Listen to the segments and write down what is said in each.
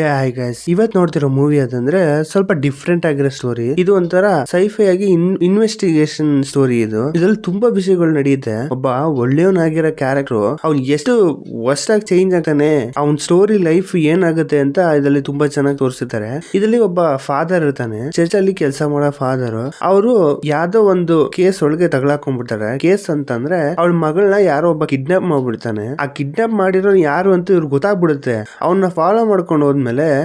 ಏ hi guys ಇವತ್ ನೋಡ್ತಿರೋ movie ಅದಂದ್ರೆ ಸ್ವಲ್ಪ ಡಿಫ್ರೆಂಟ್ ಆಗಿರೋ ಸ್ಟೋರಿ ಇದು ಒಂಥರ ಸೈಫೈ ಆಗಿ ಇನ್ವೆಸ್ಟಿಗೇಷನ್ ಸ್ಟೋರಿ ಇದು. ಇದ್ರಲ್ಲಿ ತುಂಬಾ ವಿಷಯಗಳು ನಡೆಯುತ್ತೆ ಒಬ್ಬ ಒಳ್ಳೆಯವನಾಗಿರೋ ಕ್ಯಾರೆಕ್ಟರ್ ಅವ್ನ್ ಎಷ್ಟು ಹೊಸದಾಗಿ ಚೇಂಜ್ ಆಗ್ತಾನೆ, ಅವ್ನ್ ಸ್ಟೋರಿ ಲೈಫ್ ಏನಾಗುತ್ತೆ ಅಂತ ಇದರಲ್ಲಿ ತುಂಬಾ ಚೆನ್ನಾಗಿ ತೋರಿಸಿದ್ದಾರೆ ಇದರಲ್ಲಿ ಒಬ್ಬ ಫಾದರ್ ಇರ್ತಾನೆ. ಚರ್ಚ್ ಅಲ್ಲಿ ಕೆಲಸ ಮಾಡೋ ಫಾದರ್ ಅವರು ಯಾವ್ದೋ ಒಂದು ಕೇಸ್ ಒಳಗೆ ತಗೊಳಕೊಂಡ್ಬಿಡ್ತಾರೆ ಕೇಸ್ ಅಂತಂದ್ರೆ ಅವ್ಳ ಮಗಳನ್ನ ಯಾರೋ ಒಬ್ಬ ಕಿಡ್ನಾಪ್ ಮಾಡ್ಬಿಡ್ತಾನೆ. ಆ ಕಿಡ್ನಾಪ್ ಮಾಡಿರೋ ಯಾರು ಅಂತ ಇವ್ರು ಗೊತ್ತಾಗ್ಬಿಡುತ್ತೆ. ಅವನ್ನ ಫಾಲೋ ಮಾಡ್ಕೊಂಡು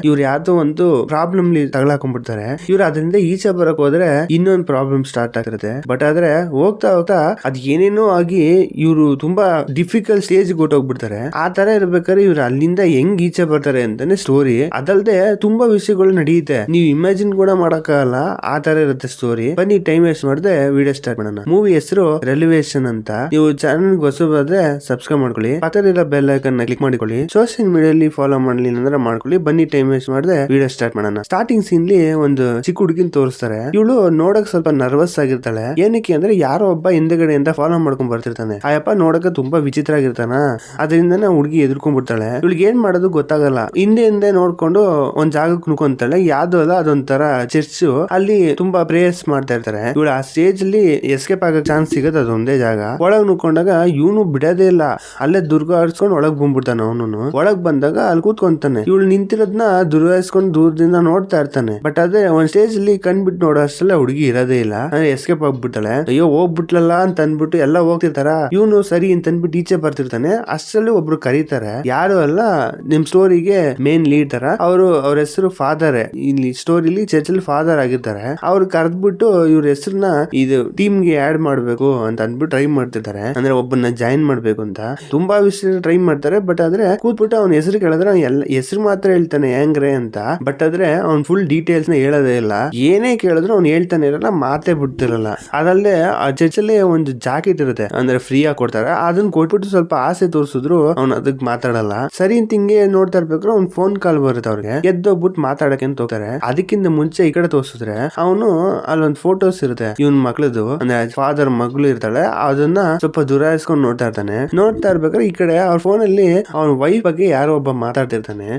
ಇವ್ರು ಯಾವ್ದೋ ಒಂದು ಪ್ರಾಬ್ಲಮ್ ತಗೊಳಕೊಂಡ್ಬಿಡ್ತಾರೆ ಇವ್ರು ಅದರಿಂದ ಈಚೆ ಬರಕ್ ಹೋದ್ರೆ ಇನ್ನೊಂದು ಪ್ರಾಬ್ಲಮ್ ಸ್ಟಾರ್ಟ್ ಆಗಿರುತ್ತೆ ಬಟ್ ಆದ್ರೆ ಹೋಗ್ತಾ ಹೋಗ್ತಾ ಅದ್ ಏನೇನೋ ಆಗಿ ಇವರು ತುಂಬಾ ಡಿಫಿಕಲ್ಟ್ ಸ್ಟೇಜ್ ಹೋಗ್ಬಿಡ್ತಾರೆ ಆ ತರ ಇರ್ಬೇಕಾದ್ರೆ ಇವ್ರು ಅಲ್ಲಿಂದ ಹೆಂಗ್ ಈಚೆ ಬರ್ತಾರೆ ಅಂತಾನೆ ಸ್ಟೋರಿ ಅದಲ್ದೆ ತುಂಬಾ ವಿಷಯಗಳು ನಡೆಯುತ್ತೆ ನೀವು ಇಮ್ಯಾಜಿನ್ ಕೂಡ ಮಾಡಕ್ಕಾಗಲ್ಲ. ಆ ತರ ಇರುತ್ತೆ ಸ್ಟೋರಿ ಬನ್ನಿ ಟೈಮ್ ವೇಸ್ಟ್ ಮಾಡದೆ ವಿಡಿಯೋ ಸ್ಟಾರ್ಟ್ ಮಾಡೋಣ. ಮೂವಿ ಹೆಸರು ರೆಲಿವೇಶನ್ ಅಂತ. ನೀವು ಚಾನಲ್ ಹೊಸಬಾದ್ರೆ ಸಬ್ಸ್ಕ್ರೈಬ್ ಮಾಡ್ಕೊಳ್ಳಿ. ಪಕ್ಕದಲ್ಲಿರೋ ಬೆಲ್ ಐಕನ್ ಕ್ಲಿಕ್ ಮಾಡಿಕೊಳ್ಳಿ. ಸೋಷಿಯಲ್ ಮೀಡಿಯಲ್ಲಿ ಫಾಲೋ ಮಾಡ್ಲಿಲ್ಲ ಅಂದ್ರೆ ಮಾಡ್ಕೊಳ್ಳಿ. ಬನ್ನಿ ಟೈಮ್ ವೇಸ್ಟ್ ಮಾಡದೆ ವಿಡಿಯೋ ಸ್ಟಾರ್ಟ್ ಮಾಡೋಣ. ಸ್ಟಾರ್ಟಿಂಗ್ ಸೀನ್ ಲಿ ಒಂದು ಚಿಕ್ಕ ಹುಡುಗಿನ ತೋರಿಸ್ತಾರೆ. ಇವಳು ನೋಡಕ್ ಸ್ವಲ್ಪ ನರ್ವಸ್ ಆಗಿರ್ತಾಳೆ. ಏನಕ್ಕೆ ಅಂದ್ರೆ ಯಾರೋ ಒಬ್ಬ ಹಿಂದೆಗಡೆಯಿಂದ ಫಾಲೋ ಮಾಡ್ಕೊಂಡ್ ಬರ್ತಿರ್ತಾನೆ. ಆಯಪ್ಪ ನೋಡಕ್ ತುಂಬಾ ವಿಚಿತ್ರ ಆಗಿರ್ತಾನ? ಅದರಿಂದನೇ ಹುಡುಗಿ ಎದುರ್ಕೊಂಡ್ಬಿಡ್ತಾಳೆ ಇವಳಿಗೆ ಏನ್ ಮಾಡೋದು ಗೊತ್ತಾಗಲ್ಲ. ಹಿಂದೆ ಹಿಂದೆ ನೋಡ್ಕೊಂಡು ಒಂದ್ ಜಾಗಕ್ಕೆ ನುಕೊಂತಾಳೆ ಯಾವ್ದು ಅಲ್ಲ, ಅದೊಂಥರ ಚರ್ಚ್. ಅಲ್ಲಿ ತುಂಬಾ ಪ್ರೇಯರ್ಸ್ ಮಾಡ್ತಾ ಇರ್ತಾರೆ. ಇವಳು ಆ ಸ್ಟೇಜ್ ಅಲ್ಲಿ ಎಸ್ಕೇಪ್ ಆಗೋ ಚಾನ್ಸ್ ಸಿಗತ್ತೆ ಅದೊಂದೇ ಜಾಗ. ಒಳಗ್ ನುಕೊಂಡಾಗ ಇವನು ಬಿಡೋದೇ ಇಲ್ಲ. ಅಲ್ಲೇ ದುರ್ಗ ಆಡ್ಸ್ಕೊಂಡು ಒಳಗ್ ಬಂದ್ಬಿಡ್ತಾನೆ ಅವನು ಒಳಗ್ ಬಂದಾಗ ಅಲ್ಲಿ ಕೂತ್ಕೊಂತಾನೆ. ಇವಳು ನಿಂತಿರೋದ್ನ ದುರ್ವಾಯಿಸ್ಕೊಂಡು ದೂರದಿಂದ ನೋಡ್ತಾ ಇರ್ತಾನೆ. ಬಟ್ ಅದೇ ಒಂದ್ ಸ್ಟೇಜ್ ಅಲ್ಲಿ ಕಣ್ಬಿಟ್ಟು ನೋಡೋ ಅಷ್ಟೆಲ್ಲ ಹುಡುಗಿ ಇರೋದೇ ಇಲ್ಲ. ಎಸ್ಕೇಪ್ ಆಗ್ಬಿಡ್ತಾಳೆ ಅಯ್ಯೋ ಹೋಗ್ಬಿಟ್ಲಲ್ಲ ಅಂತ ಅನ್ಬಿಟ್ಟು ಎಲ್ಲ ಹೋಗ್ತಿರ್ತಾರ? ಇವನು ಸರಿ ಅಂತ ಅನ್ಬಿಟ್ಟು ಈಚೆ ಬರ್ತಿರ್ತಾನೆ. ಅಷ್ಟರಲ್ಲಿ ಒಬ್ರು ಕರೀತಾರೆ. ಯಾರು ಅಲ್ಲ, ನಿಮ್ ಸ್ಟೋರಿಗೆ ಮೇನ್ ಲೀಡ್ ತರ. ಅವರು ಅವ್ರ ಹೆಸರು ಫಾದರ್ ಇಲ್ಲಿ ಸ್ಟೋರಿಲಿ ಚರ್ಚ್ ಅಲ್ಲಿ ಫಾದರ್ ಆಗಿರ್ತಾರೆ. ಅವ್ರು ಕರೆದ್ಬಿಟ್ಟು ಇವ್ರ ಹೆಸರನ್ನ ಇದು ಟೀಮ್ಗೆ ಆಡ್ ಮಾಡ್ಬೇಕು ಅಂತ ಅನ್ಬಿಟ್ಟು ಟ್ರೈ ಮಾಡ್ತಿರ್ತಾರೆ. ಅಂದ್ರೆ ಒಬ್ಬನ ಜಾಯಿನ್ ಮಾಡ್ಬೇಕು ಅಂತ. ತುಂಬಾ ವಿಷಯ ಟ್ರೈ ಮಾಡ್ತಾರೆ. ಬಟ್ ಆದ್ರೆ ಕೂತ್ಬಿಟ್ಟು ಅವ್ನ ಹೆಸರು ಕೇಳಿದ್ರೆ ಎಲ್ಲ, ಹೆಸರು ಮಾತ್ರ ಹೇಳ್ತಾನೆ, ಹೆಂಗ್ರೆ ಅಂತ. ಬಟ್ ಆದ್ರೆ ಅವ್ನ್ ಫುಲ್ ಡೀಟೇಲ್ಸ್ನ ಹೇಳೋದೇ ಇಲ್ಲ. ಏನೇ ಕೇಳಿದ್ರು ಅವ್ನು ಹೇಳ್ತಾನೆ ಇರಲ್ಲ, ಮಾತೇ ಬಿಡ್ತಿರಲ್ಲ. ಅದಲ್ಲದೆ ಆ ಚರ್ಚ್ ಅಲ್ಲಿ ಒಂದು ಜಾಕೆಟ್ ಇರುತ್ತೆ, ಅಂದ್ರೆ ಫ್ರೀ ಆಗಿ ಕೊಡ್ತಾರೆ. ಅದನ್ನ ಕೊಟ್ಬಿಟ್ಟು ಸ್ವಲ್ಪ ಆಸೆ ತೋರಿಸಿದ್ರು ಅವ್ನು ಅದಕ್ಕೆ ಮಾತಾಡಲ್ಲ. ಸರಿ ಅಂತ ಹಿಂಗೆ ನೋಡ್ತಾ ಇರ್ಬೇಕಾದ್ರೆ ಅವ್ನ್ ಫೋನ್ ಕಾಲ್ ಬರುತ್ತೆ ಅವ್ರಿಗೆ. ಎದ್ದೋಗ್ಬಿಟ್ಟು ಮಾತಾಡಕ್ಕೆ ಅಂತ ಹೋಗ್ತಾರೆ. ಅದಕ್ಕಿಂತ ಮುಂಚೆ ಈ ಕಡೆ ತೋರಿಸಿದ್ರೆ ಅವನು ಅಲ್ಲೊಂದ್ ಫೋಟೋಸ್ ಇರುತ್ತೆ, ಇವನ್ ಮಕ್ಳದು ಅಂದ್ರೆ ಫಾದರ್ ಮಗಳು ಇರ್ತಾಳೆ, ಅದನ್ನ ಸ್ವಲ್ಪ ದುರಾಯಿಸ್ಕೊಂಡು ನೋಡ್ತಾ ಇರ್ತಾನೆ. ನೋಡ್ತಾ ಇರ್ಬೇಕಾದ್ರೆ ಈ ಕಡೆ ಅವ್ರ ಫೋನ್ ಅಲ್ಲಿ ಅವ್ನ ವೈಫ್ ಬಗ್ಗೆ ಯಾರೋ ಒಬ್ಬ ಮಾತಾಡ್ತಿರ್ತಾನೆ.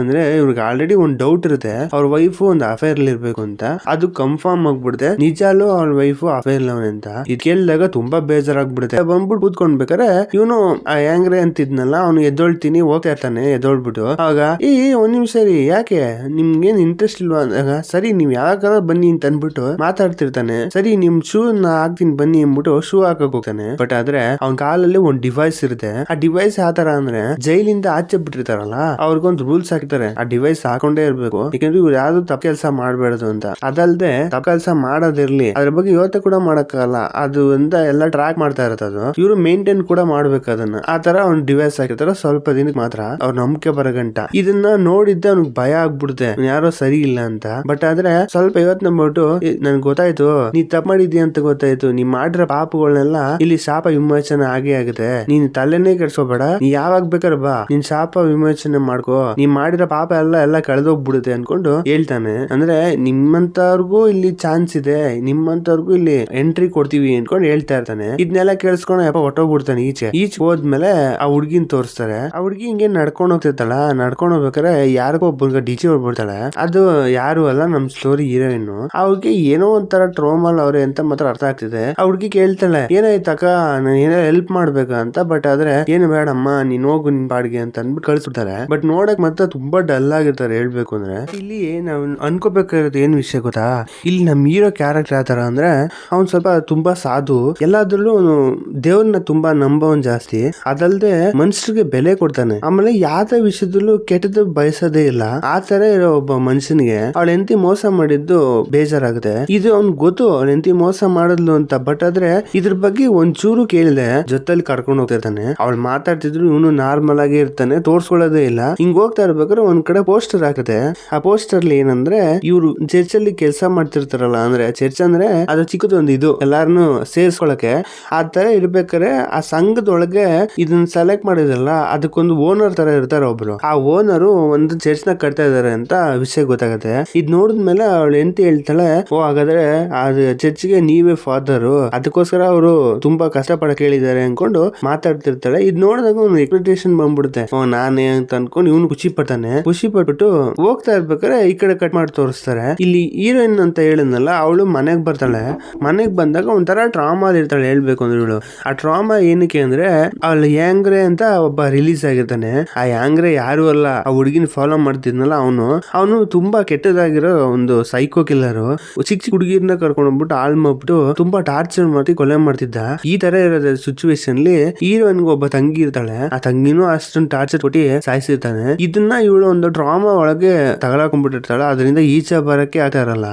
ಏನಂತಂದ್ರೆ ಇವ್ರಿಗೆ ಆಲ್ರೆಡಿ ಒಂದ್ ಡೌಟ್ ಇರುತ್ತೆ. ಅವ್ರ ವೈಫ್ ಒಂದು ಅಫೇರ್ ಇರ್ಬೇಕು ಅಂತ. ಅದು ಕನ್ಫರ್ಮ್ ಆಗ್ಬಿಡುತ್ತೆ. ನಿಜಾಲು ಅವ್ರ ವೈಫ್ ಅಫೇರ್ ಲವ್ ಅಂತ. ಇದ್ ಕೇಳಿದಾಗ ತುಂಬಾ ಬೇಜಾರಾಗ್ಬಿಡುತ್ತೆ. ಬಂದ್ಬಿಟ್ಟು ಕೂತ್ಕೊಂಡ್ಬೇಕಾರೆ ಇವನು ಆ ಆಂಗ್ರೆ ಅಂತಿದ್ನಲ್ಲ, ಅವ್ನು ಎದ್ದೊಳ್ತೀನಿ ಹೋಗ್ತಾ ಇರ್ತಾನೆ ಎದ್ದೊಳ್ಬಿಟ್ಟು. ಆಗ ಈ ಒಂದ್ ನಿಮಿಷ ರೀ ಯಾಕೆ? ನಿಮ್ಗೇನ್ ಇಂಟ್ರೆಸ್ಟ್ ಇಲ್ವಾ? ಅಂದಾಗ ಸರಿ, ನೀವ್ ಯಾವಾಗ ಬನ್ನಿ ಅಂತ ಅನ್ಬಿಟ್ಟು ಮಾತಾಡ್ತಿರ್ತಾನೆ. ಸರಿ, ನಿಮ್ ಶೂ ನಾ ಹಾಕ್ತೀನಿ ಬನ್ನಿ ಅಂದ್ಬಿಟ್ಟು ಶೂ ಹಾಕಕ್ ಹೋಗ್ತಾನೆ. ಬಟ್ ಆದ್ರೆ, ಅವ್ನ ಕಾಲಲ್ಲಿ ಒಂದ್ ಡಿವೈಸ್ ಇರುತ್ತೆ. ಆ ಡಿವೈಸ್ ಯಾವ ತರ ಅಂದ್ರೆ, ಜೈಲಿಂದ ಆಚೆ ಬಿಟ್ಟಿರ್ತಾರಲ್ಲ, ಅವ್ರಿಗೊಂದು ರೂಲ್ಸ್ ಹಾಕ್ತಾರೆ ಆ ಡಿವೈಸ್ ಹಾಕೊಂಡೇ ಇರ್ಬೇಕು. ಯಾಕಂದ್ರೆ ಇವ್ರು ಯಾವ್ದು ತಪ್ಪು ಕೆಲಸ ಮಾಡಬಾರ್ದು ಅಂತ. ಅದಲ್ದೆ ತಪ್ಪು ಕೆಲಸ ಮಾಡೋದಿರ್ಲಿ ಅದ್ರ ಬಗ್ಗೆ ಯೋಚನೆ ಕೂಡ ಮಾಡಕ್ಕಾಗಲ್ಲ. ಅದು ಅಂತ ಎಲ್ಲ ಟ್ರ್ಯಾಕ್ ಮಾಡ್ತಾ ಇರತ್ತೆ ಅದು. ಇವರು ಮೇಂಟೈನ್ ಕೂಡ ಮಾಡ್ಬೇಕು ಅದನ್ನ. ಆ ತರ ಅವ್ನ್ ಡಿವೈಸ್ ಹಾಕಿರ್ತಾರ ಸ್ವಲ್ಪ ದಿನಕ್ಕೆ ಮಾತ್ರ ಅವ್ರ ನಂಬಿಕೆ ಬರಗಂಟ ಇದನ್ನ ನೋಡಿದ್ದೆ ಅವ್ನಿಗೆ ಭಯ ಆಗ್ಬಿಡುತ್ತೆ. ಯಾರೋ ಸರಿ ಇಲ್ಲ ಅಂತ. ಬಟ್ ಆದ್ರೆ ಸ್ವಲ್ಪ ಇವತ್ ಮಾಡ್ಬಿಟ್ಟು "ಏ, ನನ್ಗೆ ಗೊತ್ತಾಯ್ತು. ನೀ ತಪ್ಪು ಮಾಡಿದ್ಯಾ ಅಂತ ಗೊತ್ತಾಯ್ತು. ನೀ ಮಾಡಿರೋ ಪಾಪಗಳನ್ನೆಲ್ಲ ಇಲ್ಲಿ ಶಾಪ ವಿಮೋಚನೆ ಆಗೇ ಆಗುತ್ತೆ. ನೀನ್ ತಲೆನೇ ಕೆಡ್ಸ್ಕೋಬೇಡ. ನೀ ಯಾವಾಗ ಬೇಕಾದ್ರೆ ಬಾ. ನಿನ್ ಶಾಪ ವಿಮೋಚನೆ ಮಾಡ್ಕೋ. ನೀ ಮಾಡಿರೋ ಪಾಪ ಎಲ್ಲ ಎಲ್ಲ ಕಳೆದೋಗ್ಬಿಡುತ್ತೆ ಅನ್ಕೊಂಡು ಹೇಳ್ತಾನೆ. ಅಂದ್ರೆ ನಿಮ್ಮಂತವ್ರಿಗೂ ಇಲ್ಲಿ ಚಾನ್ಸ್ ಇದೆ ನಿಮ್ಮಂತವ್ರಿಗೂ ಇಲ್ಲಿ ಎಂಟ್ರಿ ಕೊಡ್ತೀವಿ ಅನ್ಕೊಂಡು ಹೇಳ್ತಾ ಇರ್ತಾನೆ. ಇದನ್ನೆಲ್ಲ ಕೇಳಿಸ್ಕೊಂಡು ಯಪ್ಪ ಹೊಟ್ಟೋಗ್ಬಿಡ್ತಾನೆ ಈಚೆ. ಈಚೆ ಹೋದ್ಮೇಲೆ ಆ ಹುಡ್ಗಿನ್ ತೋರಿಸ್ತಾರೆ. ಆ ಹುಡ್ಗಿ ಹಿಂಗೆ ನಡ್ಕೊಂಡು ಹೋಗ್ತಿರ್ತಾಳ. ನಡ್ಕೊಂಡು ಹೋಗ್ಬೇಕಾರೆ ಯಾರಿಗೋ ಒಬ್ಬ ಡಿಚಿ ಹೊಡ್ಬಿಡ್ತಾಳೆ. ಅದು ಯಾರು ಅಲ್ಲ, ನಮ್ ಸ್ಟೋರಿ ಹೀರೋಯಿನ್ ಅವ್ರಿಗೆ ಏನೋ ಒಂಥರ ಟ್ರೋಮಲ್ ಅವ್ರೆ ಅಂತ ಮಾತ್ರ ಅರ್ಥ ಆಗ್ತಿದೆ. ಆ ಹುಡ್ಗಿ ಕೇಳ್ತಾಳೆ ಏನಾಯ್ತಕ್ಕ ನಾನು ಏನೋ ಹೆಲ್ಪ್ ಮಾಡ್ಬೇಕು ಅಂತ? ಬಟ್ ಆದ್ರೆ, ಏನು ಬೇಡಮ್ಮ, ನೀನ್ ಹೋಗು ನಿನ್ ಬಾಡಿಗೆ ಅಂತ ಅಂದ್ಬಿಟ್ಟು ಕಳ್ಸ್ಬಿಡ್ತಾರೆ. ಬಟ್ ನೋಡಕ್ ಮಾತ್ರ ತುಂಬಾ ಡಲ್ ಆಗಿರ್ತಾರೆ ಹೇಳ್ಬೇಕು ಅಂದ್ರೆ. ಇಲ್ಲಿ ನಾವ್ ಅನ್ಕೋಬೇಕಾಗಿರೋದು ಏನ್ ವಿಷಯ ಗೊತ್ತಾ? ಇಲ್ಲಿ ನಮ್ ಹೀರೋ ಕ್ಯಾರೆಕ್ಟರ್ ಯಾವ ತರ ಅಂದ್ರೆ ಅವ್ನ್ ಸ್ವಲ್ಪ ತುಂಬಾ ಸಾಧು. ಎಲ್ಲಾದ್ರಲ್ಲೂ ಅವನು ದೇವ್ರನ್ನ ತುಂಬಾ ನಂಬೋನ್ ಜಾಸ್ತಿ. ಅದಲ್ದೆ ಮನುಷ್ಯರಿಗೆ ಬೆಲೆ ಕೊಡ್ತಾನೆ. ಆಮೇಲೆ ಯಾವ್ದೇ ವಿಷಯದಲ್ಲೂ ಕೆಟ್ಟದ್ದು ಬಯಸೋದೇ ಇಲ್ಲ. ಆ ತರ ಇರೋ ಒಬ್ಬ ಮನುಷ್ಯನಿಗೆ ಅವಳ ಎಂತಿ ಮೋಸ ಮಾಡಿದ್ದು ಬೇಜಾರಾಗುತ್ತೆ. ಇದು ಅವ್ನ್ ಗೊತ್ತು, ಅವಳ ಎಂತಿ ಮೋಸ ಮಾಡಿದ್ಲು ಅಂತ. ಬಟ್ ಆದ್ರೆ ಇದ್ರ ಬಗ್ಗೆ ಒಂಚೂರು ಕೇಳಿದೆ ಜೊತೆಲಿ ಕರ್ಕೊಂಡು ಹೋಗ್ತಿರ್ತಾನೆ. ಅವಳು ಮಾತಾಡ್ತಿದ್ರು ಇವನು ನಾರ್ಮಲ್ ಆಗಿ ಇರ್ತಾನೆ, ತೋರ್ಸ್ಕೊಳ್ಳೋದೇ ಇಲ್ಲ. ಹಿಂಗ್ ಹೋಗ್ತಾ ಇರ್ಬೇಕಾದ್ರೆ ಒಂದ್ ಕಡೆ ಪೋಸ್ಟರ್ ಹಾಕುತ್ತೆ ಆ ಪೋಸ್ಟರ್ ಅಲ್ಲಿ ಏನಂದ್ರೆ, ಇವ್ರು ಚರ್ಚ್ ಅಲ್ಲಿ ಕೆಲಸ ಮಾಡ್ತಿರ್ತಾರಲ್ಲ, ಅಂದ್ರೆ ಚರ್ಚ್ ಅಂದ್ರೆ ಅದು ಚಿಕ್ಕದೊಂದು ಇದು, ಎಲ್ಲಾರನು ಸೇರ್ಸ್ಕೊಳಕ್ಕೆ. ಆ ತರ ಇರ್ಬೇಕಾದ್ರೆ ಆ ಸಂಘದೊಳಗೆ ಇದನ್ನ ಸೆಲೆಕ್ಟ್ ಮಾಡಿದ್ರಲ್ಲ, ಅದಕ್ಕೊಂದು ಓನರ್ ತರ ಇರ್ತಾರೆ ಒಬ್ರು. ಆ ಓನರು ಒಂದು ಚರ್ಚ್ನ ಕಟ್ತಾ ಇದಾರೆ ಅಂತ ವಿಷಯ ಗೊತ್ತಾಗತ್ತೆ. ಇದ್ ನೋಡಿದ್ಮೇಲೆ ಅವಳು ಎಂತ ಹೇಳ್ತಾಳೆ, ಓ, ಹಾಗಾದ್ರೆ ಆ ಚರ್ಚ್ಗೆ ನೀವೇ ಫಾದರ್ ಅದಕ್ಕೋಸ್ಕರ ಅವರು ತುಂಬಾ ಕಷ್ಟ ಪಡ ಕೇಳಿದ್ದಾರೆ ಅನ್ಕೊಂಡು ಮಾತಾಡ್ತಿರ್ತಾಳೆ. ಇದ್ ನೋಡಿದಾಗ ಒಂದು ಎಕ್ಸ್ಪೆಕ್ಟೇಷನ್ ಬಂದ್ಬಿಡುತ್ತೆ. ಓ, ನಾನೇ ಅಂತ ಅನ್ಕೊಂಡು ಇವನು ಖುಷಿ ಪಡ್ತಾನೆ. ಖುಷಿ ಪಟ್ಬಿಟ್ಟು ಹೋಗ್ತಾ ಇರ್ಬೇಕಾದ್ರೆ ಈ ಕಡೆ ಕಟ್ ಮಾಡಿ ತೋರಿಸ್ತಾರೆ. ಇಲ್ಲಿ ಹೀರೋಯಿನ್ ಅಂತ ಹೇಳಿದ್ನಲ್ಲ, ಅವಳು ಮನೆಗೆ ಬರ್ತಾಳೆ. ಮನೆಗೆ ಬಂದಾಗ ಒಂಥರ ಟ್ರಾಮಾ ಇರ್ತಾಳೆ ಹೇಳ್ಬೇಕು ಅಂದ್ರೆ ಇವಳು. ಆ ಟ್ರಾಮಾ ಏನಕ್ಕೆ ಅಂದ್ರೆ, ಅವಳು ಯಾಂಗ್ರೆ ಅಂತ ಒಬ್ಬ ರಿಲೀಸ್ ಆಗಿರ್ತಾನೆ. ಆ ಯಾಂಗ್ರೆ ಯಾರು ಅಲ್ಲ, ಆ ಹುಡುಗಿನ ಫಾಲೋ ಮಾಡ್ತಿದ್ನಲ್ಲ ಅವನು. ಅವನು ತುಂಬಾ ಕೆಟ್ಟದಾಗಿರೋ ಒಂದು ಸೈಕೋ ಕಿಲ್ಲರ್ ಚಿಕ್ಕ ಚಿಕ್ಕ ಹುಡುಗಿರ್ನ ಕರ್ಕೊಂಡು ಹೋಗ್ಬಿಟ್ಟು ಹಾಳು ಮಾಡ್ಬಿಟ್ಟು ತುಂಬಾ ಟಾರ್ಚರ್ ಮಾಡಿ ಕೊಲೆ ಮಾಡ್ತಿದ್ದ. ಈ ತರ ಇರೋದ ಸಿಚುವೇಶನ್ ಅಲ್ಲಿ ಹೀರೋಯಿನ್ ಒಬ್ಬ ತಂಗಿ ಇರ್ತಾಳೆ. ಆ ತಂಗಿನೂ ಅಷ್ಟೊಂದು ಟಾರ್ಚರ್ ಕೊಟ್ಟಿ ಸಾಯಿಸಿರ್ತಾನೆ. ಇದನ್ನ ಇವಳು ಒಂದು ಡ್ರಾಮಾ ಒಳಗೆ ತಗಲಾಕೊಂಡ್ಬಿಟ್ಟಿರ್ತಾಳೆ. ಅದರಿಂದ ಈಚೆ ಬರಕ್ಕೆ ಅಲ್ಲ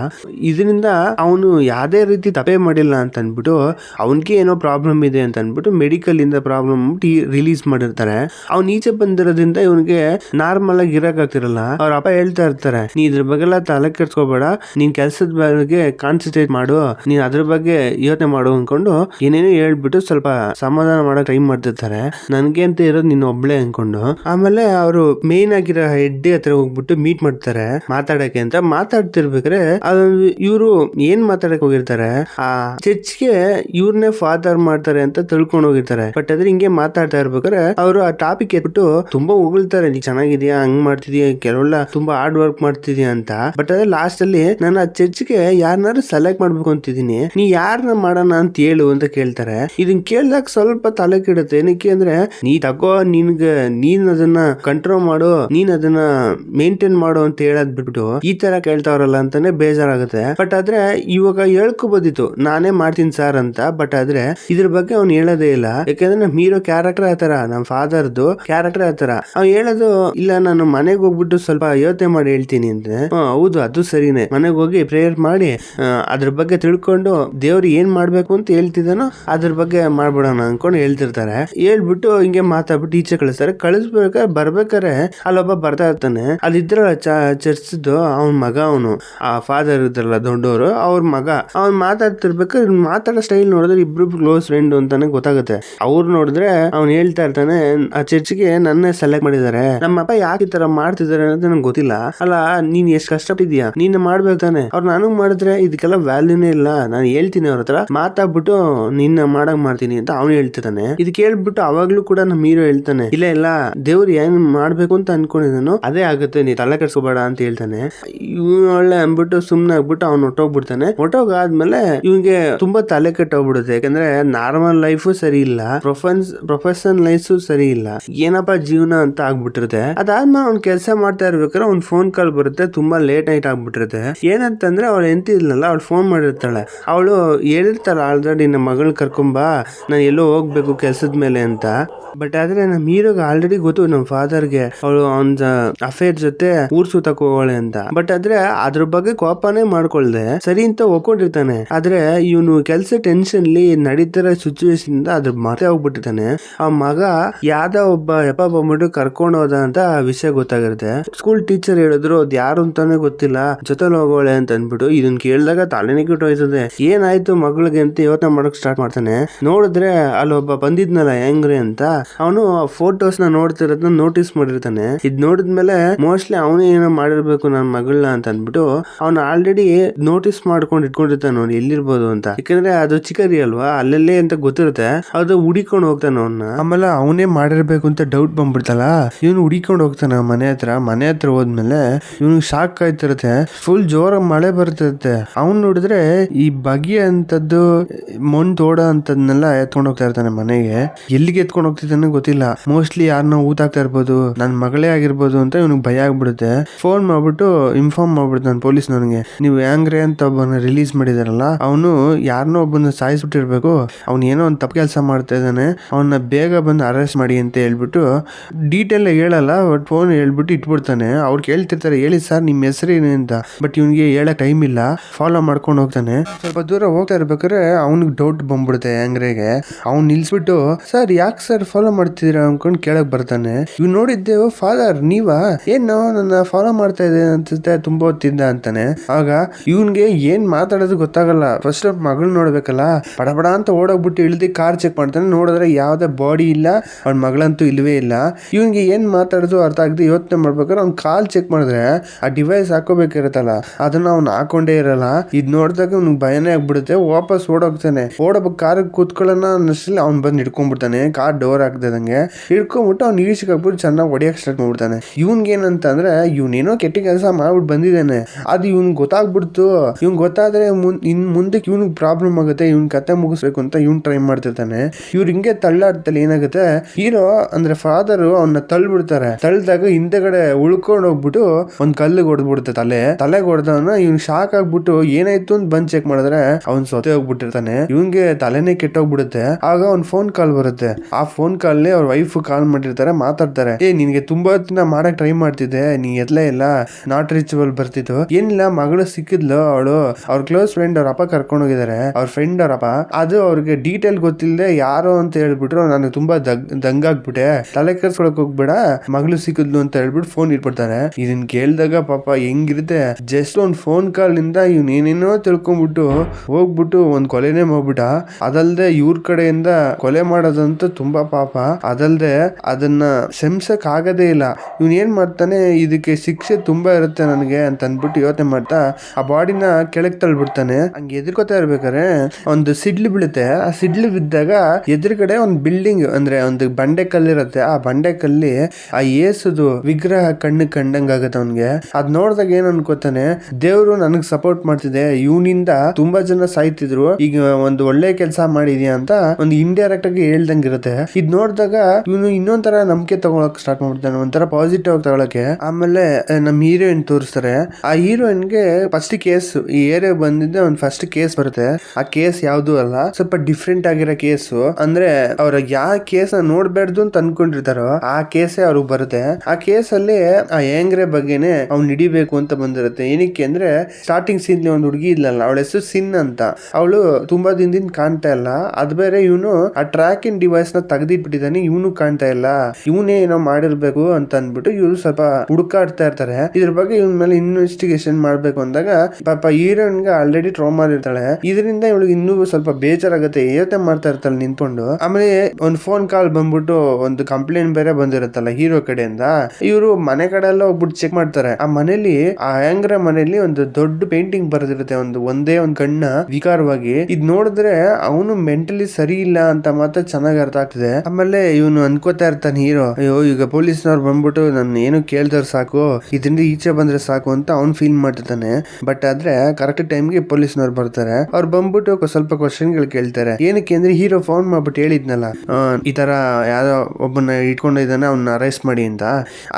ಇದರಿಂದ ಅವನು ಯಾವುದೇ ರೀತಿ ತಪೆ ಮಾಡಿಲ್ಲ ಅಂತ ಅಂದ್ಬಿಟ್ಟು ಅವನಿಗೆ ಏನೋ ಪ್ರಾಬ್ಲಮ್ ಇದೆ ಅಂತ ಅಂದ್ಬಿಟ್ಟು ಮೆಡಿಕಲ್ ಇಂದ ಪ್ರಾಬ್ಲಮ್ ರಿಲೀಸ್ ಮಾಡಿರ್ತಾರೆ. ಅವ್ನು ಈಚೆ ಬಂದಿರೋದ್ರಿಂದ ಇವನಿಗೆ ನಾರ್ಮಲ್ ಆಗಿ ಇರಕ್ ಆಗ್ತಿರಲ್ಲ. ಅವ್ರ ಅಪ್ಪ ಹೇಳ್ತಾ ಇರ್ತಾರೆ, ನೀ ಇದ್ರ ಬಗ್ಗೆ ಎಲ್ಲ ತಲೆ ಕೆಡ್ಸ್ಕೋಬೇಡ. ನೀನ್ ಕೆಲ್ಸದ ಬಗ್ಗೆ ಕಾನ್ಸಂಟ್ರೇಟ್ ಮಾಡು. ನೀನ್ ಅದ್ರ ಬಗ್ಗೆ ಯೋಚನೆ ಮಾಡು ಅನ್ಕೊಂಡು ಏನೇನೋ ಹೇಳ್ಬಿಟ್ಟು ಸ್ವಲ್ಪ ಸಮಾಧಾನ ಮಾಡಕ್ ಟ್ರೈ ಮಾಡ್ತಿರ್ತಾರೆ. ನನ್ಗೆ ಅಂತ ಇರೋದು ನಿನ್ನ ಒಬ್ಳೆ ಅನ್ಕೊಂಡು. ಆಮೇಲೆ ಅವರು ಮೇನ್ ಆಗಿರೋ ಹೆಡ್ ಹತ್ರ ಹೋಗ್ಬಿಟ್ಟು ಮೀಟ್ ಮಾಡ್ತಾರೆ, ಮಾತಾಡಕ್ಕೆ ಅಂತ. ಮಾತಾಡ್ತಿರ್ಬೇಕಾದ್ರೆ ಇವರು ಏನ್ ಮಾತಾಡಕ್ ಹೋಗಿರ್ತಾರೆ? ಆ ಚರ್ಚ್ಗೆ ಇವ್ರನ್ನೇ ಫಾದರ್ ಮಾಡ್ತಾರೆ ಅಂತ ತಿಳ್ಕೊಂಡು ಹೋಗಿರ್ತಾರೆ. ಬಟ್ ಅದ್ರ ಹಿಂಗೆ ಮಾತಾಡ್ತಾ ಇರ್ಬೇಕಾದ್ರೆ ಅವರು ಆ ಟಾಪಿಕ್ ಎತ್ಬಿಟ್ಟು ತುಂಬಾ ಉಗುಳ್ತಾರೆ. ನೀ ಚೆನ್ನಾಗಿದ್ಯಾ? ಹಂಗ್ ಮಾಡ್ತಿದ್ಯಾ? ಕೆಲವೆಲ್ಲ ತುಂಬಾ ಹಾರ್ಡ್ ವರ್ಕ್ ಮಾಡ್ತಿದ್ಯಾ? ಅಂತ. ಬಟ್ ಅದೇ ಲಾಸ್ಟ್ ಅಲ್ಲಿ ನಾನು ಆ ಚರ್ಚ್ಗೆ ಯಾರನ್ನಾರು ಸೆಲೆಕ್ಟ್ ಮಾಡ್ಬೇಕು ಅಂತಿದೀನಿ ನೀ ಯಾರನ್ನ ಮಾಡೋಣ ಅಂತ ಹೇಳು ಅಂತ ಕೇಳ್ತಾರೆ. ಇದನ್ ಕೇಳ್ದಾಗ ಸ್ವಲ್ಪ ತಲೆ ಕೆಡುತ್ತೆ ಏನಕ್ಕೆ ಅಂದ್ರೆ, ನೀ ತಗೋ, ನಿನ್ಗೆ, ನೀನ್ ಅದನ್ನ ಕಂಟ್ರೋಲ್ ಮಾಡು. ನೀನ್ ಅದನ್ನ ಮೇಂಟೈನ್ ಮಾಡು ಅಂತ ಹೇಳದ್ ಬಿಟ್ಬಿಟ್ಟು ಈ ತರ ಕೇಳ್ತಾವ್ರಲ್ಲ ಅಂತಾನೆ ಬೇಜಾರಾಗುತ್ತೆ. ಬಟ್ ಆದ್ರೆ ಇವಾಗ ಹೇಳ್ಕೋಬೋದಿತ್ತು ನಾನೇ ಮಾಡ್ತೀನಿ ಸರ್ ಅಂತ. ಬಟ್ ಆದ್ರೆ ಇದ್ರ ಬಗ್ಗೆ ಅವ್ನು ಹೇಳೋದೇ ಇಲ್ಲ. ಯಾಕಂದ್ರೆ ನಮ್ ಹೀರೋ ಕ್ಯಾರೆಕ್ಟರ್ ಆತರ ನಮ್ ಫಾದರ್ದು ಕ್ಯಾರೆಕ್ಟರ್ ಆತರ ಅವ್ನು ಹೇಳೋದು ಇಲ್ಲ ನಾನು ಮನೆಗೆ ಹೋಗ್ಬಿಟ್ಟು ಸ್ವಲ್ಪ ಯೋಚನೆ ಮಾಡಿ ಹೇಳ್ತೀನಿ ಹ್ಮ್, ಹೌದು ಅದು ಸರಿನೇ. ಮನೆಗೆ ಹೋಗಿ ಪ್ರೇಯರ್ ಮಾಡಿ ಅದ್ರ ಬಗ್ಗೆ ತಿಳ್ಕೊಂಡು ದೇವ್ರು ಏನ್ ಮಾಡ್ಬೇಕು ಅಂತ ಹೇಳ್ತಿದ್ದಾನೋ ಅದ್ರ ಬಗ್ಗೆ ಮಾಡ್ಬಿಡೋಣ ಅನ್ಕೊಂಡು ಹೇಳ್ತಿರ್ತಾರೆ. ಹೇಳ್ಬಿಟ್ಟು ಹಿಂಗೆ ಮಾತಾಡ್ಬಿಟ್ಟು ಈಚೆ ಕಳಿಸ್ತಾರೆ. ಕಳಿಸ್ಬೇಕಾದ್ರೆ ಬರ್ಬೇಕಾರೆ ಅಲ್ಲೊಬ್ಬ ಬರ್ತಾ ಇರ್ತಾನೆ. ಅಲ್ಲಿದ್ರಲ್ಲ ಚರ್ಚ್ ಅವನ ಮಗ ಅವನು. ಆ ಫಾದರ್ ಇದ್ರಲ್ಲ ದೊಡ್ಡವರು ಅವ್ರ ಮಗ. ಅವ್ನ್ ಮಾತಾಡ್ತಿರ್ಬೇಕು ಮಾತಾಡೋ ಸ್ಟೈಲ್ ನೋಡಿದ್ರೆ ಇಬ್ರು ಕ್ಲೋಸ್ ಫ್ರೆಂಡ್ ಅಂತಾನೆ ಗೊತ್ತಾಗುತ್ತೆ. ಅವ್ರು ನೋಡಿದ್ರೆ ಅವ್ನು ಹೇಳ್ತಾ ಇರ್ತಾನೆ, ಆ ಚರ್ಚ್ಗೆ ನನ್ನ ಸೆಲೆಕ್ಟ್ ಮಾಡಿದ್ದಾರೆ ನಮ್ಮಪ್ಪ ಯಾಕೆ ಈ ತರ ಮಾಡ್ತಿದ್ದಾರೆ ಅಂತ ನಂಗೆ ಗೊತ್ತಿಲ್ಲ. ಅಲ್ಲ, ನೀನ್ ಎಷ್ಟ್ ಕಷ್ಟಪಟ್ಟಿದ್ಯಾ ನೀನ್ ಮಾಡ್ಬೇಕು ತಾನೆ. ಅವ್ರು ನನಗ್ ಮಾಡಿದ್ರೆ ಇದಕ್ಕೆಲ್ಲ ವ್ಯಾಲ್ಯೂನೇ ಇಲ್ಲ. ನಾನು ಹೇಳ್ತೀನಿ ಅವ್ರ ಹತ್ರ. ಮಾತಾಡ್ಬಿಟ್ಟು ನಿನ್ನ ಮಾಡಕ್ ಮಾಡ್ತೀನಿ ಅಂತ ಅವ್ನು ಹೇಳ್ತಿದ್ದಾನೆ ಇದು ಕೇಳ್ಬಿಟ್ಟು ಅವಾಗ್ಲೂ ಕೂಡ ನಮ್ಮ ಹೀರೋ ಹೇಳ್ತಾನೆ, ಇಲ್ಲ ಇಲ್ಲ. ದೇವ್ರು ಏನ್ ಮಾಡ್ಬೇಕು ಅಂತ ಅನ್ಕೊಂಡಿದ್ದಾನೋ ಅದೇ ಆಗುತ್ತೆ, ನೀ ತಲೆ ಕೆಡ್ಸ್ಕೋಬೇಡ ಅಂತ ಹೇಳ್ತಾನೆ. ಇವ್ನು ಒಳ್ಳೆ ಅಂದ್ಬಿಟ್ಟು ಸುಮ್ನೆ ಆಗ್ಬಿಟ್ಟು ಅವ್ನು ಹೊಟ್ಟೋಗ್ಬಿಡ್ತಾನೆ ಹೊಟ್ಟೋಗಾದ್ಮೇಲೆ ಇವ್ನಿಗೆ ತುಂಬಾ ತಲೆ ಕೆಟ್ಟೋಗ್ಬಿಡುತ್ತೆ. ಯಾಕಂದ್ರೆ ನಾರ್ಮಲ್ ಲೈಫ್ ಸರಿ ಇಲ್ಲ, ಪ್ರೊಫೆನ್ಸ್, ಪ್ರೊಫೆಷನ್ ಲೈಫ್ ಸರಿ ಇಲ್ಲ. ಏನಪ್ಪಾ ಜೀವನ ಅಂತ ಆಗ್ಬಿಟ್ಟಿರುತ್ತೆ. ಅದಾದ್ಮೇಲೆ ಅವ್ನ್ ಕೆಲಸ ಮಾಡ್ತಾ ಇರ್ಬೇಕಾದ್ರೆ ಅವ್ನ್ ಫೋನ್ ಕಾಲ್ ಬರುತ್ತೆ, ತುಂಬಾ ಲೇಟ್ ನೈಟ್ ಆಗ್ಬಿಟ್ಟಿರುತ್ತೆ. ಏನಂತಂದ್ರೆ ಅವಳು ಎಂತಿದ್ಲಲ್ಲ ಅವಳು ಫೋನ್ ಮಾಡಿರ್ತಾಳೆ. ಅವಳು ಹೇಳಿರ್ತಾಳೆ ಆಲ್ರೆಡಿ ನಮ್ಮ ಮಗಳ್ ಕರ್ಕೊಂಬಾ ನಾನು ಎಲ್ಲೋ ಹೋಗ್ಬೇಕು ಕೆಲ್ಸದ ಮೇಲೆ ಅಂತ. ಬಟ್ ಆದ್ರೆ ನಮ್ ಹೀರೋಗೆ ಆಲ್ರೆಡಿ ಗೊತ್ತು ನಮ್ ಫಾದರ್ಗೆ ಅವಳು ಅವನ್ ಅಫೇರ್ ಜೊತೆ ಊರ್ಸು ತಕೋಳೆ ಅಂತ. ಬಟ್ ಆದ್ರೆ ಅದ್ರ ಬಗ್ಗೆ ಕೋಪನೆ ಮಾಡ್ಕೊಳ್ದೆ. ಸರಿ ಅಂತ ಒಕ್ಕೊಂಡಿರ್ತಾನೆ ಆದ್ರೆ ಇವನು ಕೆಲ್ಸ ಟೆನ್ಷನ್ಲಿ ನಡೀತಿರೋ ಸಿಚುವೇಶನ್ ಇಂದ ಅದ್ರ ಮತ್ತೆ ಹೋಗ್ಬಿಟ್ಟಿರ್ತಾನೆ ಆ ಮಗ ಯಾವ್ದೋ ಒಬ್ಬ ಯಪ್ಪ ಬಂದ್ಬಿಟ್ಟು ಕರ್ಕೊಂಡು ಹೋದ ಅಂತ ವಿಷಯ ಗೊತ್ತಾಗಿರುತ್ತೆ. ಸ್ಕೂಲ್ ಟೀಚರ್ ಹೇಳಿದ್ರು, ಅದ್ ಯಾರು ಅಂತಾನೆ ಗೊತ್ತಿಲ್ಲ. ಜೊತೆಲಿ ಹೋಗೋಳೆ ಅಂತ ಅಂದ್ಬಿಟ್ಟು ಇದನ್ ಕೇಳಿದಾಗ ತಲೆನೇ ಹೋಯ್ತದೆ. ಏನಾಯ್ತು ಮಗಳಿಗೆ ಅಂತ ಯೋಚನೆ ಮಾಡಕ್ ಸ್ಟಾರ್ಟ್ ಮಾಡ್ತಾನೆ. ನೋಡಿದ್ರೆ ಅಲ್ಲೊಬ್ಬ ಬಂದಿದ್ನಲ್ಲ ಹೆಂಗ್ರಿ ಅಂತ, ಅವನು ಫೋಟೋಸ್ನ ನೋಡ್ತಿರೋದನ್ನ ನೋಟಿಸ್ ಮಾಡಿರ್ತಾನೆ. ಇದ್ ನೋಡಿದ್ಮೇಲೆ ಮೋಸ್ಟ್ಲಿ ಅವನೇ ಏನೋ ಮಾಡಿರ್ಬೇಕು ನನ್ನ ಮಗಳನ್ನ ಅಂತ ಅಂದ್ಬಿಟ್ಟು ಅವ್ನು ಆಲ್ರೆಡಿ ನೋಟಿಸ್ ಮಾಡ್ಕೊಂಡು ಇಟ್ಕೊಂಡಿರ್ತಾನೆ ಅವ್ನು ಎಲ್ಲಿರ್ಬೋದು ಅಂತ. ಯಾಕಂದ್ರೆ ಅದು ಚಿಕರಿ ಅಲ್ವಾ, ಅಲ್ಲಲ್ಲೇ ಅಂತ ಗೊತ್ತಿರುತ್ತೆ. ಅದು ಹುಡಿಕೊಂಡು ಹೋಗ್ತಾನೆ ಅವನ್ನ ಆಮೇಲೆ ಅವನೇ ಮಾಡಿರ್ಬೇಕು ಅಂತ ಡೌಟ್ ಬಂದ್ಬಿಡ್ತಲ್ಲ? ಇವನು ಹುಡಿಕೊಂಡು ಹೋಗ್ತಾನೆ ಮನೆ ಹತ್ರ. ಮನೆ ಹತ್ರ ಹೋದ್ಮೇಲೆ ಇವನಿಗೆ ಶಾಕ್ ಆಯ್ತಿರುತ್ತೆ ಫುಲ್ ಜೋರಾಗಿ ಮಳೆ ಬರ್ತಿರುತ್ತೆ. ಅವ್ನ್ ನೋಡಿದ್ರೆ ಈ ಬಗೆ ಅಂತದ್ದು, ಮಣ್ಣು ತೋಡ ಅಂತದ್ನೆಲ್ಲ ಎತ್ಕೊಂಡು ಹೋಗ್ತಾ ಇರ್ತಾನೆ ಮನೆಗೆ. ಎಲ್ಲಿಗೆ ಎತ್ಕೊಂಡು ಹೋಗ್ತಿದ್ದಾನೆ ಗೊತ್ತಿಲ್ಲ. ಮೋಸ್ಟ್ಲಿ ಯಾರನ್ನ ಊತಾಗ್ತಾ ಇರ್ಬೋದು. ನನ್ನ ಮಗಳೇ ಆಗಿರ್ಬೋದು. ಅಂತ ಇವನಿಗೆ ಭಯ ಆಗ್ಬಿಡುತ್ತೆ. ಫೋನ್ ಮಾಡ್ಬಿಟ್ಟು ಇನ್ಫಾರ್ಮ್ ಮಾಡ್ಬಿಡ್ತಾನೆ ಪೊಲೀಸ್ನವನಿಗೆ. ನೀವು ಹ್ಯಾಂಗ್ರೆ ಅಂತ ಒಬ್ಬನ ರಿಲೀಸ್ ಮಾಡಿದಾರಲ್ಲ, ಅವನು ಯಾರನ್ನೋ ಒಬ್ಬನ ಸಾಯಿಸ್ಬಿಟ್ಟಿರ್ಬೇಕು. ಅವ್ನು ಏನೋ ಒಂದು ತಪ್ಪು ಕೆಲಸ ಮಾಡ್ತಾ ಇದ್ದಾನೆ. ಅವನ್ನ ಬೇಗ ಬಂದು ಅರೆಸ್ಟ್ ಮಾಡಿ ಅಂತ ಹೇಳ್ಬಿಟ್ಟು ಡೀಟೇಲ್ ಹೇಳಲ್ಲ ಬಟ್ ಫೋನ್ ಹೇಳ್ಬಿಟ್ಟು ಇಟ್ಬಿಡ್ತಾನೆ. ಅವ್ರು ಕೇಳ್ತಿರ್ತಾರೆ, ಹೇಳಿ ಸರ್ ನಿಮ್ಮ ಹೆಸರೇನು ಅಂತ. ಬಟ್ ಇವನಿಗೆ ಹೇಳಕ್ ಟೈಮ್ ಇಲ್ಲ. ಫಾಲೋ ಮಾಡ್ಕೊಂಡು ಹೋಗ್ತಾನೆ. ಸ್ವಲ್ಪ ದೂರ ಹೋಗ್ತಾ ಇರ್ಬೇಕಾದ್ರೆ ಅವ್ನಿಗೆ ಡೌಟ್ ಬಂದ್ಬಿಡುತ್ತೆ ಹ್ಯಾಂಗ್ರೆಗೆ ಅವ್ನು ನಿಲ್ಸ್ಬಿಟ್ಟು ಸರ್ ಯಾಕೆ ಸರ್ ಫಾಲೋ ಮಾಡ್ತಿದ್ದೀರಾ? ಅನ್ಕೊಂಡು ಕೇಳಕ್ ಬರ್ತಾನೆ. ಇವ್ ನೋಡಿದ್ದೆ ಫಾದರ್ ನೀವಾ ಏನು ನನ್ನ ಫಾಲೋ ಮಾಡ್ತಾ ಇದೆ ಅನ್ಸುತ್ತೆ, ತುಂಬಾ ಹೊತ್ತಿದ್ದ ಅಂತಾನೆ. ಆಗ ಇವನ್ಗೆ ಏನ್ ಮಾತಾಡೋದು ಗೊತ್ತಾಗಲ್ಲ. ಫಸ್ಟ್ ಮಗಳು ನೋಡ್ಬೇಕಲ್ಲ. ಬಡಬಡ ಅಂತ ಓಡೋಗ್ಬಿಟ್ಟು ಇಳಿದು ಕಾರ್ ಚೆಕ್ ಮಾಡ್ತಾನೆ. ನೋಡಿದ್ರೆ ಯಾವ್ದೇ ಬಾಡಿ ಇಲ್ಲ. ಅವ್ನ ಮಗಳಂತೂ ಇಲ್ವೇ ಇಲ್ಲ. ಇವನ್ಗೆ ಏನ್ ಮಾತಾಡೋದು ಅರ್ಥ ಆಗದೆ ಯೋಚನೆ ಮಾಡ್ಬೇಕಾದ್ರೆ ಅವ್ನ ಕಾಲ್ ಚೆಕ್ ಮಾಡಿದ್ರೆ ಆ ಡಿವೈಸ್ ಹಾಕೋಬೇಕಿರತ್ತಲ್ಲ ಅದನ್ನ ಅವ್ನು ಹಾಕೊಂಡೇ ಇರಲ್ಲ. ಇದ್ ನೋಡಿದಾಗ ಅವ್ನಿಗೆ ಭಯನೇ ಆಗ್ಬಿಡುತ್ತೆ. ವಾಪಸ್ ಓಡೋಗ್ತಾನೆ. ಓಡೋಬೇಕು ಕಾರ್ ಕೂತ್ಕೊಳ್ಳೋಣ ಅನ್ನಿಸ್ಲಿ ಅವ್ನು ಬಂದು ಹಿಡ್ಕೊಂಡ್ಬಿಡ್ತಾನೆ. ಕಾರ್ ಡೋರ್ ಹಾಕ್ದಂಗೆ ಹಿಡ್ಕೊಂಡ್ಬಿಟ್ಟು ಅವ್ನು ಈಸಿಗೆ ಹಾಕ್ಬಿಟ್ಟು ಚೆನ್ನಾಗಿ ಹೊಡಿಯಕ್ಕೆ ಸ್ಟಾರ್ಟ್ ಮಾಡ್ಬಿಡ್ತಾನೆ. ಮಾಡ್ತಾನೆ ಇವ್ನ್ಗೆ ಏನಂತ ಅಂದ್ರೆ ಇವನೇನೋ ಕೆಟ್ಟ ಕೆಲಸ ಮಾಡ್ಬಿಟ್ಟು ಬಂದಿದ್ದಾನೆ. ಅದು ಇವ್ನ್ ಗೊತ್ತಾಗ್ಬಿಡ್ತು. ಇವನ್ ಗೊತ್ತಾದ್ರೆ ಮುಂದ್ ಇನ್ ಮುಂದಕ್ಕೆ ಇವ್ನಿಗೆ ಪ್ರಾಬ್ಲಮ್ ಆಗುತ್ತೆ, ಇವನ್ ಕತೆ ಮುಗಿಸ್ಬೇಕು ಅಂತ ಇವನ್ ಟ್ರೈ ಮಾಡ್ತಿರ್ತಾನೆ. ಇವ್ರು ಹಿಂಗೆ ತಳ್ಳಾಡ್ತಲ್ಲಿ ಏನಾಗುತ್ತೆ, ಹೀರೋ ಅಂದ್ರೆ ಫಾದರ್ ಅವನ್ನ ತಳ್ಳಿಬಿಡ್ತಾರೆ ತಳ್ಳಿದಾಗ ಹಿಂದೆಗಡೆ ಉಳ್ಕೊಂಡು ಹೋಗ್ಬಿಟ್ಟು ಒಂದ್ ಕಲ್ಲು ಹೊಡೆದ್ಬಿಡುತ್ತೆ ತಲೆ. ತಲೆಗೆ ಹೊಡೆದವನ ಇವ್ನ್ ಶಾಕ್ ಆಗ್ಬಿಟ್ಟು ಏನಾಯ್ತು ಅಂತ ಬಂದ್ ಚೆಕ್ ಮಾಡಿದ್ರೆ ಅವ್ನ್ ಸೊತೆ ಹೋಗ್ಬಿಟ್ಟಿರ್ತಾನೆ. ಇವ್ನ್ಗೆ ತಲೆನೇ ಕೆಟ್ಟೋಗ್ಬಿಡುತ್ತೆ. ಆಗ ಅವ್ನ್ ಫೋನ್ ಕಾಲ್ ಬರುತ್ತೆ. ಆ ಫೋನ್ ಕಾಲ್ ಅವ್ರ ವೈಫ್ ಕಾಲ್ ಮಾಡಿರ್ತಾರೆ, ಮಾತಾಡ್ತಾರೆ. ಏ, ನಿನ್ಗೆ ತುಂಬಾ ಹೊತ್ತಿನ ಮಾಡಕ್ ಟ್ರೈ ಮಾಡ್ತಿದ್ದೆ. ನೀ ಎದ್ಲೇ ಇಲ್ಲ ನಾಟ್ ರೀಚಬಲ್ ಬರ್ತಿತ್ತು. ಏನಿಲ್ಲ, ಮಗಳು ಸಿಕ್ಕಿದ್ಲು ಅವಳು. ಅವ್ರ ಕ್ಲೋಸ್ ಫ್ರೆಂಡ್ ಅವ್ರ ಅಪ್ಪ ಕರ್ಕೊಂಡು ಹೋಗಿದ್ದಾರೆ ಅವ್ರ ಫ್ರೆಂಡ್ ಅವ್ರ ಅಪ್ಪ, ಅದು ಅವ್ರಿಗೆ ಡೀಟೇಲ್ ಗೊತ್ತಿಲ್ಲದೆ ಯಾರು ಅಂತ ಹೇಳ್ಬಿಟ್ರು. ನಾನು ತುಂಬಾ ದಂಗ್, ದಂಗಾಗ್ಬಿಟ್ಟೆ. ತಲೆ ಕೆರ್ಸ್ಕೊಳಕ್ ಹೋಗ್ಬೇಡ, ಮಗಳು ಸಿಕ್ಕಿದ್ಲು ಅಂತ ಹೇಳ್ಬಿಟ್ಟು ಫೋನ್ ಇಟ್ಬಿಡ್ತಾರೆ ಇದನ್ ಕೇಳ್ದಾಗ ಪಾಪ ಹೆಂಗಿರುತ್ತೆ? ಜಸ್ಟ್ ಒಂದ್ ಫೋನ್ ಕಾಲ್ನಿಂದ ಇವ್ನ ಏನೇನೋ ತಿಳ್ಕೊಂಡ್ಬಿಟ್ಟು ಹೋಗ್ಬಿಟ್ಟು ಒಂದ್ ಕೊಲೆನೇ ಮಾಡ್ಬಿಟ್ಟ. ಅದಲ್ದೆ ಇವ್ರ ಕಡೆಯಿಂದ ಕೊಲೆ ಮಾಡೋದಂತೂ ತುಂಬಾ ಪಾಪ. ಅದಲ್ದೆ ಅದನ್ನ ಶಂಸಕ್ ಆಗದೇ ಇಲ್ಲ. ಇವ್ನ ಏನು ಮಾಡ್ತಾನೆ, ಇದಕ್ಕೆ ಶಿಕ್ಷೆ ತುಂಬಾ ಇರುತ್ತೆ ನನಗೆ ಅಂತ ಅಂದ್ಬಿಟ್ಟು ಯೋಚನೆ ಮಾಡ್ತಾ, ಆ ಬಾಡಿನ ಕೆಳಗ್ ತಳ್ಬಿಡ್ತಾನೆ. ಹಂಗೆ ಎದುರ್ಕೋತಾ ಇರ್ಬೇಕಾದ್ರೆ, ಒಂದು ಸಿಡ್ಲು ಬೀಳುತ್ತೆ. ಆ ಸಿಡ್ಲು ಬಿದ್ದಾಗ ಎದುರುಗಡೆ ಒಂದು ಬಿಲ್ಡಿಂಗ್ ಅಂದ್ರೆ ಒಂದು ಬಂಡೆ ಕಲ್ಲಿರುತ್ತೆ ಆ ಬಂಡೆ ಕಲ್ಲಿ ಆ ಏಸುದು ವಿಗ್ರಹ ಕಣ್ಣು ಕಂಡಂಗ ಆಗುತ್ತೆ ಅವನ್ಗೆ. ಅದ್ ನೋಡಿದಾಗ ಏನ್ ಅನ್ಕೋತಾನೆ, ದೇವ್ರು ನನಗ್ ಸಪೋರ್ಟ್ ಮಾಡ್ತಿದೆ. ಇವನಿಂದ ತುಂಬಾ ಜನ ಸಾಯ್ತಿದ್ರು. ಈಗ ಒಂದು ಒಳ್ಳೆ ಕೆಲಸ ಮಾಡಿದ್ಯಾ ಅಂತ ಒಂದು ಇಂಡೈರೆಕ್ಟ್ ಆಗಿ ಹೇಳ್ದಂಗಿರುತ್ತೆ ಇದ್ ನೋಡಿದಾಗ ಇವನು ಇನ್ನೊಂಥರ ನಂಬಿಕೆ ತಗೊಳಕ್ ಸ್ಟಾರ್ಟ್ ಮಾಡ್ತಾನೆ ಒಂಥರ ಪಾಸಿಟಿವ್ ಆಗಿ ತಗೊಳಕ್ಕೆ ಆಮೇಲೆ ನಮ್ ಹೀರೋಯಿನ್ ತೋರಿಸ್ತಾರೆ. ಆ ಹೀರೋಯಿನ್ಗೆ ಫಸ್ಟ್ ಕೇಸ್ ಈ ಏರಿಯಾ ಬಂದಿದ್ದೆ ಒಂದ್ ಫಸ್ಟ್ ಕೇಸ್ ಬರುತ್ತೆ. ಆ ಕೇಸ್ ಯಾವ್ದು ಅಲ್ಲ, ಸ್ವಲ್ಪ ಡಿಫ್ರೆಂಟ್ ಆಗಿರೋ ಕೇಸು ಅಂದ್ರೆ, ಅವ್ರ ಯಾವ ಕೇಸ್ ನೋಡ್ಬೇಡ್ದು ಅಂತ ಅನ್ಕೊಂಡಿರ್ತಾರೋ, ಆ ಕೇಸೇ ಅವ್ರಿಗೆ ಬರುತ್ತೆ. ಆ ಕೇಸ್ ಅಲ್ಲಿ ಆ ಏಂಗ್ರೆ ಬಗ್ಗೆನೆ ಅವ್ನ್ ಹಿಡಿಬೇಕು ಅಂತ ಬಂದಿರುತ್ತೆ. ಏನಕ್ಕೆ ಅಂದ್ರೆ ಸ್ಟಾರ್ಟಿಂಗ್ ಸೀನ್ ಒಂದು ಹುಡುಗಿ ಇಲ್ಲಲ್ಲ ಅವಳ ಹೆಸರು ಸಿನ್ ಅಂತ. ಅವಳು ತುಂಬಾ ದಿನದಿಂದ ಕಾಣ್ತಾ ಇಲ್ಲ. ಅದ್ ಬೇರೆ ಇವನು ಆ ಟ್ರ್ಯಾಕಿಂಗ್ ಡಿವೈಸ್ನ ತೆಗೆದಿಟ್ಬಿಟ್ಟಿದ್ದಾನೆ, ಇವನು ಕಾಣ್ತಾ ಇಲ್ಲ. ಇವನೇ ಏನೋ ಮಾಡಿರ್ಬೇಕು ಅಂತ ಅಂದ್ಬಿಟ್ಟು ಇವರು ಸ್ವಲ್ಪ ಹುಡುಕಾಡ್ತಾ ಇರ್ತಾರೆ. ಇದ್ರ ಬಗ್ಗೆ ಇವನ್ ಮೇಲೆ ಇನ್ವೆಸ್ಟಿಗೇಷನ್ ಮಾಡ್ಬೇಕು ಅಂದಾಗ ಪಾಪ ಹೀರೋಯಿನ್ಗೆ ಆಲ್ರೆಡಿ ಟ್ರಾಮಾ ಇರ್ತಾಳೆ. ಇದರಿಂದ ಇವಳಿಗೆ ಇನ್ನೂ ಸ್ವಲ್ಪ ಬೇಜಾರಾಗುತ್ತೆ. ಯೋಚನೆ ಮಾಡ್ತಾ ಇರ್ತಾಳೆ ನಿಂತ್ಕೊಂಡು. ಆಮೇಲೆ ಒಂದು ಫೋನ್ ಕಾಲ್ ಬಂದ್ಬಿಟ್ಟು ಒಂದು ಕಂಪ್ಲೇಂಟ್ ಬೇರೆ ಬಂದಿರುತ್ತಲ್ಲ ಹೀರೋ ಕಡೆಯಿಂದ. ಇವರು ಮನೆ ಕಡೆ ಎಲ್ಲ ಹೋಗ್ಬಿಟ್ಟು ಚೆಕ್ ಮಾಡ್ತಾರೆ. ಆ ಮನೇಲಿ, ಆ ಹ್ಯಾಂಗ್ರ ಮನೆಯಲ್ಲಿ ಒಂದು ದೊಡ್ಡ ಪೇಂಟಿಂಗ್ ಬರೆದಿರುತ್ತೆ ಒಂದು ಒಂದೇ ಒಂದು ಕಣ್ಣ ವಿಕಾರವಾಗಿ. ಇದ್ ನೋಡಿದ್ರೆ ಅವನು ಮೆಂಟಲಿ ಸರಿ ಇಲ್ಲ ಅಂತ ಮಾತ್ರ ಚೆನ್ನಾಗಿ ಅರ್ಥ ಆಗ್ತದೆ. ಆಮೇಲೆ ಇವನು ಅನ್ಕೋತಾ ಇರ್ತಾನೆ ಹೀರೋ, ಅಯ್ಯೋ, ಈಗ ಪೊಲೀಸ್ನವ್ರು ಬಂದ್ಬಿಟ್ಟು ನನ್ನ ಏನು ಕೇಳ್ತಾರೆ ಸಾಕು, ಇದರಿಂದ ಈಚೆ ಬಂದ್ರೆ ಸಾಕು ಅಂತ ಅವ್ನು ಫೀಲ್ ಮಾಡ್ತಾನೆ ಬಟ್ ಆದ್ರೆ ಕರೆಕ್ಟ್ ಟೈಮ್ಗೆ ಪೊಲೀಸ್ನವ್ರು ಬರ್ತಾರೆ. ಅವ್ರು ಬಂದ್ಬಿಟ್ಟು ಸ್ವಲ್ಪ ಕ್ವಶನ್ಗಳು ಕೇಳ್ತಾರೆ. ಏನಕ್ಕೆ ಅಂದ್ರೆ ಹೀರೋ ಫೋನ್ ಮಾಡ್ಬಿಟ್ಟು ಹೇಳಿದ್ನಲ್ಲ ಈ ತರ ಯಾರೋ ಒಬ್ಬನ ಇಟ್ಕೊಂಡಿದ್ದಾನೆ ಅವ್ನ ಅರೆಸ್ಟ್ ಮಾಡಿ ಅಂತ.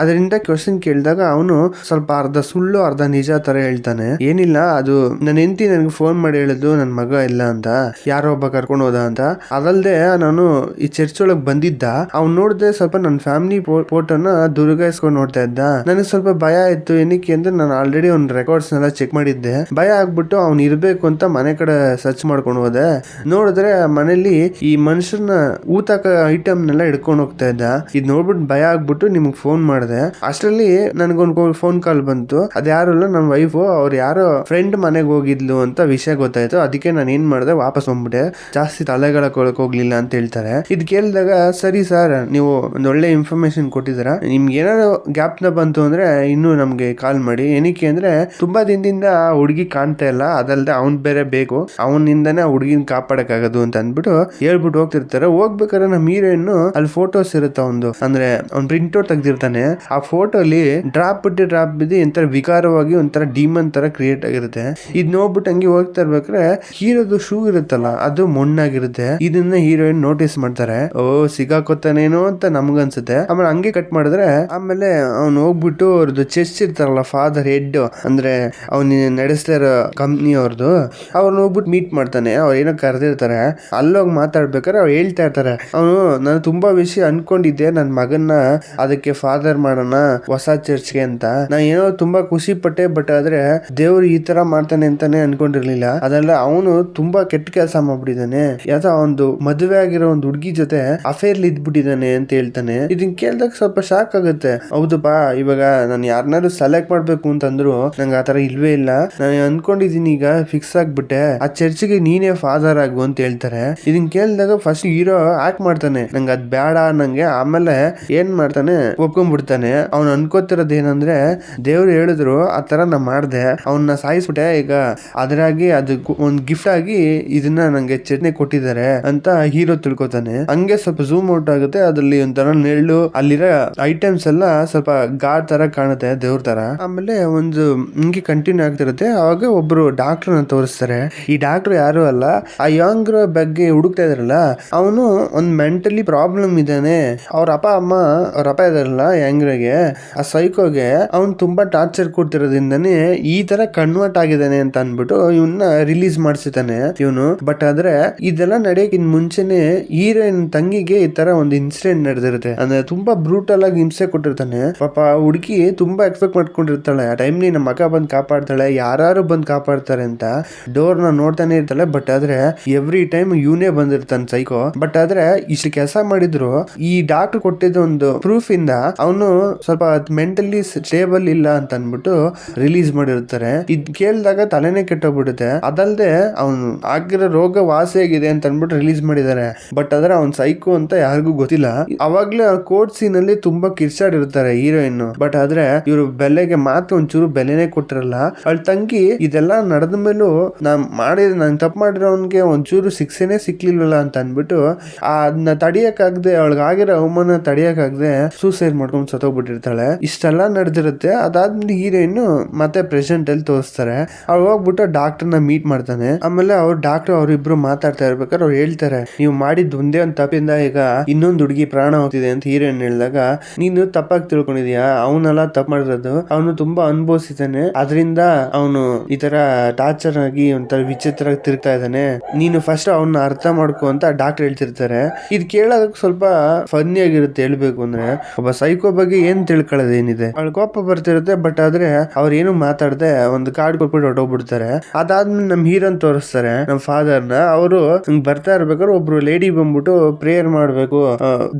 ಅದರಿಂದ ಕ್ವಶನ್ ಕೇಳಿದಾಗ ಅವನು ಸ್ವಲ್ಪ ಅರ್ಧ ಸುಳ್ಳು, ಅರ್ಧ ನಿಜ ತರ ಹೇಳ್ತಾನೆ. ಏನಿಲ್ಲ, ಅದು ನನ್ನ ಹೆಂಡತಿ ನನಗೆ ಫೋನ್ ಮಾಡಿ ಹೇಳಿದ್ದು ನನ್ನ ಮಗ ಇಲ್ಲ ಅಂತ, ಯಾರೋ ಒಬ್ಬ ಕರ್ಕೊಂಡು ಹೋದ ಅಂತ. ಅದಲ್ದೆ ನಾನು ಈ ಚರ್ಚ್ ಒಳಗೆ ಬಂದಿದ್ದ, ಅವ್ನು ನೋಡಿದ್ರೆ ಸ್ವಲ್ಪ ನನ್ನ ಫ್ಯಾಮಿಲಿ ಫೋಟೋನ ದುರ್ಗಾಯಿಸ್ಕೊಂಡು ನೋಡ್ತಾ ಇದ್ದ. ನನಗೆ ಸ್ವಲ್ಪ ಭಯ ಆಯ್ತು, ಏನಕ್ಕೆ ಅಂದ್ರೆ ನಾನು ಆಲ್ರೆಡಿ ಅವ್ನ ರೆಕಾರ್ಡ್ಸ್ ನೆಲ್ಲ ಚೆಕ್ ಮಾಡಿದ್ದೆ. ಭಯ ಆಗ್ಬಿಟ್ಟು ಅವ್ನು ಇರ್ಬೇಕು ಅಂತ ಮನೆ ಕಡೆ ಸರ್ಚ್ ಮಾಡ್ಕೊಂಡು ಹೋದೆ. ನೋಡಿದ್ರೆ ಮನೇಲಿ ಈ ಮನುಷ್ಯನ ಊತಕ ಐಟಮ್ನೆಲ್ಲ ಹಿಡ್ಕೊಂಡು ಹೋಗ್ತಾ ಇದ್ದ. ಇದ್ ನೋಡ್ಬಿಟ್ಟು ಭಯ ಆಗ್ಬಿಟ್ಟು ನಿಮ್ಗೆ ಫೋನ್ ಮಾಡಿದೆ. ಅಷ್ಟರಲ್ಲಿ ನನಗೊಂದು ಫೋನ್ ಕಾಲ್ ಬಂತು. ಅದ್ಯಾರು ಇಲ್ಲ ನನ್ನ ವೈಫು ಅವ್ರು ಯಾರೋ ಫ್ರೆಂಡ್ ಮನೆಗೆ ಹೋಗಿದ್ಲು ಅಂತ ವಿಷಯ ಗೊತ್ತಾಯ್ತು. ಅದಕ್ಕೆ ನಾನು ಏನ್ ಮಾಡಿದೆ, ವಾಪಸ್ ಬಂದ್ಬಿಟ್ಟೆ. ಜಾಸ್ತಿ ತಲೆಗಳ ಹೋಗ್ಲಿಲ್ಲ ಅಂತ ಹೇಳ್ತಾರೆ. ಇದ್ ಕೇಳಿದಾಗ, ಸರಿ ಸರ್, ನೀವು ಒಂದ್ ಒಳ್ಳೆ ಇನ್ಫಾರ್ಮೇಶನ್ ಕೊಟ್ಟಿದ್ದೀರಾ. ನಿಮ್ಗೆ ಏನಾದ್ರು ನ ಬಂತು ಅಂದ್ರೆ ಇನ್ನು ನಮಗೆ ಕಾಲ್ ಮಾಡಿ. ಏನಕ್ಕೆ ಅಂದ್ರೆ ತುಂಬಾ ದಿನದಿಂದ ಹುಡುಗಿ ಕಾಣ್ತಾ ಇಲ್ಲ. ಅದಲ್ದೆ ಅವ್ನ್ ಬೇರೆ ಬೇಕು. ಅವನಿಂದನೇ ಹುಡುಗಿನ ಕಾಪಾಡಕ್ಕಾಗದು ಅಂತ ಅಂದ್ಬಿಟ್ಟು ಹೇಳ್ಬಿಟ್ಟು ಹೋಗ್ತಿರ್ತಾರೆ. ಹೋಗ್ಬೇಕಾದ್ರೆ ನಮ್ಮ ಹೀರೋಯಿನ್ ಅಲ್ಲಿ ಫೋಟೋಸ್ ಇರುತ್ತೆ ಒಂದು ಅಂದ್ರೆ ಅವ್ನ್ ಪ್ರಿಂಟ್ ಔಟ್ ತೆಗ್ದಿರ್ತಾನೆ. ಆ ಫೋಟೋಲಿ ಡ್ರಾಪ್ ಬಿಟ್ಟು ಡ್ರಾಪ್ ಬಿದ್ದು ಒಂಥರ ವಿಕಾರವಾಗಿ ಒಂಥರ ಡೀಮನ್ ತರ ಕ್ರಿಯೇಟ್ ಆಗಿರುತ್ತೆ. ಇದ್ ನೋಡ್ಬಿಟ್ಟು ಹಂಗೆ ಹೋಗ್ತಾ ಇರ್ಬೇಕಾದ್ರೆ ಹೀರೋದು ಶೂ ಇರುತ್ತಲ್ಲ, ಅದು ಮಣ್ಣಾಗಿರುತ್ತೆ. ಇದನ್ನ ಹೀರೋಯಿನ್ ನೋಟಿಸ್ ಮಾಡ್ತಾರೆ. ಓ, ಸಿಗಾಕೋತಾನೇನೋ ಅಂತ ನಮ್ಗನ್ಸುತ್ತೆ. ಆಮೇಲೆ ಹಂಗೆ ಕಟ್ ಮಾಡಿದ್ರೆ ಆಮೇಲೆ ಅವ್ನು ಹೋಗ್ಬಿಟ್ಟು ಅವ್ರದ್ದು ಚೆಸ್ ಇರ್ತಾರಲ್ಲ ಫಾದರ್ ಹೆಡ್ ಅಂದ್ರೆ ಅವ್ನ ನಡೆಸ್ತಾ ಇರೋ ಕಂಪ್ನಿ ಅವ್ರದ್ದು ಅವ್ರನ್ನ ಹೋಗ್ಬಿಟ್ಟು ಮೀಟ್ ಮಾಡ್ತಾನೆ. ಅವ್ರು ಏನೋ ಕರೆದಿರ್ತಾರೆ. ಅಲ್ಲೋಗಿ ಮಾತಾಡ್ಬೇಕಾದ್ರೆ ಅವ್ರು ಹೇಳ್ತಾ ಇರ್ತಾರೆ. ಅವನು, ನಾನು ತುಂಬಾ ವಿಷಯ ಅನ್ಕೊಂಡಿದ್ದೆ. ನನ್ನ ಮಗನ್ನ ಅದಕ್ಕೆ ಫಾದರ್ ಮಾಡೋಣ, ಹೊಸ ಚರ್ಚ್ಗೆ ಅಂತ. ನಾನು ಏನೋ ತುಂಬಾ ಖುಷಿ ಪಟ್ಟೆ ಬಟ್ ಆದ್ರೆ ದೇವ್ರು ಈ ತರ ಮಾಡ್ತಾನೆ ಅಂತಾನೆ ಅನ್ಕೊಂಡಿರ್ಲಿಲ್ಲ. ಅದೆಲ್ಲ ಅವನು ತುಂಬಾ ಕೆಟ್ಟ ಕೆಲಸ ಮಾಡ್ಬಿಟ್ಟಿದ್ದಾನೆ. ಯಾವ್ದೋ ಒಂದು ಮದುವೆ ಆಗಿರೋ ಒಂದು ಹುಡುಗಿ ಜೊತೆ ಅಫೇರ್ಲಿ ಇದ್ಬಿಟ್ಟಿದ್ದಾನೆ ಅಂತ ಹೇಳ್ತಾನೆ. ಇದನ್ ಕೇಳ್ದಾಗ ಸ್ವಲ್ಪ ಶಾಕ್ ಆಗುತ್ತೆ. ಹೌದಪ್ಪ ಇವಾಗ ನಾನು ಯಾರನ್ನಾರು ಸೆಲೆಕ್ಟ್ ಮಾಡ್ಬೇಕು ಅಂತಂದ್ರು ನಂಗೆ ಆತರ ಇಲ್ವೇ ಇಲ್ಲ. ನಾನು ಅನ್ಕೊಂಡಿದೀನಿ ಈಗ ಫಿಕ್ಸ್ ಆಗ್ಬಿಟ್ಟೆ. ಆ ಚರ್ಚ್ಗೆ ನೀನೇ ಫಾದರ್ ಆಗು ಅಂತ ಹೇಳ್ತಾರೆ. ಇದನ್ ಕೇಳಿದಾಗ ಫಸ್ಟ್ ಹೀರೋ ಆಕ್ಟ್ ಮಾಡ್ತಾನೆ. ನಂಗೆ ಅದ್ ಬೇಡ ನಂಗೆ ಆಮೇಲೆ ಏನ್ ಮಾಡ್ತಾನೆ? ಒಪ್ಕೊಂಡ್ಬಿಡ್ತಾನೆ. ಅವ್ನು ಅನ್ಕೋತಿರೋದು ಏನಂದ್ರೆ ದೇವ್ರು ಹೇಳಿದ್ರು ಆ ತರ ನಾ ಮಾಡ್ದೆ. ಅವನ್ನ ಸಾಯಿಸ್ಬಿಟ್ಟೆ ಈಗ. ಅದರಾಗಿ ಅದು ಒಂದ್ ಗಿಫ್ಟ್ ಆಗಿ ಇದನ್ನ ನಂಗೆ ಚಟ್ನಿ ಕೊಟ್ಟಿದ್ದಾರೆ ಅಂತ ಹೀರೋ ತಿಳ್ಕೊತಾನೆ. ಹಂಗೆ ಸ್ವಲ್ಪ ಝೂಮ್ ಔಟ್ ಆಗುತ್ತೆ. ಅದ್ರಲ್ಲಿ ಒಂಥರ ನೆರಳು, ಅಲ್ಲಿರೋ ಐಟಮ್ಸ್ ಎಲ್ಲ ಸ್ವಲ್ಪ ಗಾಡ್ ತರ ಕಾಣುತ್ತೆ, ದೇವ್ರ ತರ. ಆಮೇಲೆ ಒಂದು ಹಿಂಗೆ ಕಂಟಿನ್ಯೂ ಆಗ್ತಿರುತ್ತೆ. ಅವಾಗ ಒಬ್ರು ಡಾಕ್ಟರ್ ತೋರಿಸ್ತಾರೆ. ಈ ಡಾಕ್ಟರ್ ಯಾರು ಅಲ್ಲ. ಆ ಯಂಗ್ ಬಗ್ಗೆ ಹುಡುಕ್ತಾ ಇದಾರಲ್ಲ ಅವನು ಒಂದ್ ಮೆಂಟಲಿ ಪ್ರಾಬ್ಲಮ್ ಇದ್ದಾನೆ. ಅವ್ರ ಅಪ್ಪ, ಅಮ್ಮ, ಅವ್ರ ಅಪ್ಪ ಇದಾರಲ್ಲ ಯಂಗ್ರಿಗೆ ಆ ಸೈಕೋಗೆ ಅವ್ನ್ ತುಂಬಾ ಟಾರ್ಚರ್ ಕೊಡ್ತಿರೋದ್ರಿಂದಾನೆ ಈ ತರ ಕನ್ವರ್ಟ್ ಆಗಿದ್ದಾನೆ ಅಂತ ಅನ್ಬಿಟ್ಟು ಇವನ್ನ ರಿಲೀಸ್ ಮಾಡಿಸಿದ್ದಾನೆ ಇವನು. ಬಟ್ ಆದ್ರೆ ಇದೆಲ್ಲ ನಡೆಯಕ್ ಇನ್ ಮುಂಚೆನೆ ಹೀರೋಯಿನ್ ತಂಗಿಗೆ ಈ ತರ ಒಂದು ಇನ್ಸಿಡೆಂಟ್ ನಡೆದಿರುತ್ತೆ. ಅಂದ್ರೆ ತುಂಬಾ ಬ್ರೂಟಲ್ ಆಗಿ ಹಿಂಸೆ ಕೊಟ್ಟಿರ್ತಾನೆ ಪಾಪ ಹುಡುಗಿ ತುಂಬಾ ಎಕ್ಸ್ಪೆಕ್ಟ್ ಮಾಡ್ಕೊಂಡಿರ್ತಾಳೆ. ಆ ಟೈಮ್ ನಮ್ಮ ಮಗ ಬಂದ್ ಕಾಪಾಡ್ತಾಳೆ ಯಾರು ಬಂದ್ ಕಾಪಾಡ್ತಾರೆ ಅಂತ ಡೋರ್ನ ನೋಡ್ತಾನೆ ಇರ್ತಾಳೆ. ಬಟ್ ಆದ್ರೆ ಎವ್ರಿ ಟೈಮ್ ಇವನೇ ಬಂದಿರ್ತಾನೆ ಸೈಕೋ ಬಟ್ ಆದ್ರೆ ಇಷ್ಟು ಕೆಲಸ ಮಾಡಿದ್ರು. ಈ ಡಾಕ್ಟರ್ ಕೊಟ್ಟಿದ್ದ ಒಂದು ಪ್ರೂಫ್ ಇಂದ ಅವನು ಸ್ವಲ್ಪ ಮೆಂಟಲಿ ಸ್ಟೇಬಲ್ ಇಲ್ಲ ಅಂತ ಅನ್ಬಿಟ್ಟು ರಿಲೀಸ್ ಮಾಡಿರ್ತಾರೆ. ಇದ್ ಕೇಳಿದಾಗ ತಲೆನೇ ಕೆಟ್ಟೋಗ್ಬಿಡುತ್ತೆ. ಅದಲ್ದೆ ಅವನು ಆಗಿರೋ ರೋಗ ವಾಸಿಯಾಗಿದೆ ಅಂತ ಅನ್ಬಿಟ್ಟು ರಿಲೀಸ್ ಮಾಡಿದ್ದಾರೆ. ಬಟ್ ಆದ್ರೆ ಅವ್ನ್ ಸೈಕೋ ಅಂತ ಯಾರಿಗೂ ಗೊತ್ತಿಲ್ಲ. ಅವಾಗ್ಲೇ ಕೋರ್ಟ್ ಸೀನ್ ಅಲ್ಲಿ ತುಂಬಾ ಕಿರ್ಚಾಡಿರ್ತಾರೆ ಹೀರೋಯಿನ್. ಬಟ್ ಆದ್ರೆ ಇವರು ಬೆಲೆಗೆ ಮಾತ್ರ ಒಂಚೂರು ಬೆಲೆನೆ ಕೊಟ್ಟಿರಲ್ಲ. ಅವಳ ತಂಗಿ ಇದೆಲ್ಲ ನಡೆದ ಮೇಲೂ ನಾ ಮಾಡಿದ, ನಾನು ತಪ್ಪು ಮಾಡಿರೋನ್ಗೆ ಒಂಚೂರು ಶಿಕ್ಷೆನೆ ಸಿಕ್ಲಿಲ್ವಲ್ಲ ಅಂತ ಅಂದ್ಬಿಟ್ಟು ಅದನ್ನ ತಡಿಯಕ್ಕಾಗದೆ, ಅವಳಿಗೆ ಆಗಿರೋ ಅವಮಾನ ತಡಿಯಕ್ಕಾಗದೆ ಸೂಸೈಡ್ ಮಾಡ್ಕೊಂಡು ಸತ್ತೋಗ್ಬಿಟ್ಟಿರ್ತಾಳೆ. ಇಷ್ಟೆಲ್ಲ ನಡೆದಿರುತ್ತೆ. ಅದಾದ್ಮೇಲೆ ಹೀರೋಯಿನ್ ಮತ್ತೆ ಪ್ರೆಸೆಂಟ್ ಅಲ್ಲಿ ತೋರಿಸ್ತಾರೆ. ಅವ್ರು ಹೋಗ್ಬಿಟ್ಟು ಡಾಕ್ಟರ್ನ ಮೀಟ್ ಮಾಡ್ತಾನೆ. ಆಮೇಲೆ ಅವ್ರು ಡಾಕ್ಟರ್ ಅವ್ರಿಬ್ರು ಮಾತಾಡ್ತಾ ಇರ್ಬೇಕಾದ್ರೆ ಅವ್ರು ಹೇಳ್ತಾರೆ, ನೀವು ಮಾಡಿದ ಒಂದೇ ಒಂದು ತಪ್ಪಿಂದ ಈಗ ಇನ್ನೊಂದು ಹುಡುಗಿ ಪ್ರಾಣ ಹೋಗ್ತಿದೆ ಅಂತ ಹೀರೋಯಿನ್ ಹೇಳಿದಾಗ, ನೀನು ತಪ್ಪಾಗಿ ತಿಳ್ಕೊಂಡಿದ್ಯಾ? ಅವನೆಲ್ಲ ತಪ್ಪು ಮಾಡಿರೋದು. ಅವನು ತುಂಬಾ ಅನುಭವಿಸಿದ್ದಾನೆ. ಅದರಿಂದ ಅವನು ಈ ತರ ಟಾರ್ಚರ್ ಆಗಿ ಒಂಥರ ವಿಚಿತ್ರ ತಿರುಗ್ತಾ ಇದ್ದಾನೆ. ನೀನು ಫಸ್ಟ್ ಅವನ್ನ ಅರ್ಥ ಮಾಡ್ಕೊ ಅಂತ ಡಾಕ್ಟರ್ ಹೇಳ್ತಿರ್ತಾರೆ. ಇದು ಕೇಳೋದಕ್ಕೆ ಸ್ವಲ್ಪ ಫನ್ನಿ ಆಗಿರುತ್ತೆ ಹೇಳ್ಬೇಕು ಅಂದ್ರೆ. ಒಬ್ಬ ಸೈಕೋ ಬಗ್ಗೆ ಏನ್ ತಿಳ್ಕೊಳ್ಳೋದು ಏನಿದೆ? ಅವಳ ಕೋಪ ಬರ್ತಿರುತ್ತೆ ಬಟ್ ಆದ್ರೆ ಅವ್ರು ಏನು ಮಾತಾಡದೆ ಒಂದು ಕಾರ್ಡ್ ಕೊಟ್ಬಿಟ್ಟು ಹೊಟ್ಟೋಗ್ಬಿಡ್ತಾರೆ ಅದಾದ್ಮೇಲೆ ನಮ್ ಹೀರೋನ್ ತೋರಿಸ್ತಾರೆ, ನಮ್ ಫಾದರ್ನ. ಅವರು ಬರ್ತಾ ಇರ್ಬೇಕಾದ್ರೆ ಒಬ್ರು ಲೇಡಿ ಬಂದ್ಬಿಟ್ಟು ಪ್ರೇಯರ್ ಮಾಡ್ಬೇಕು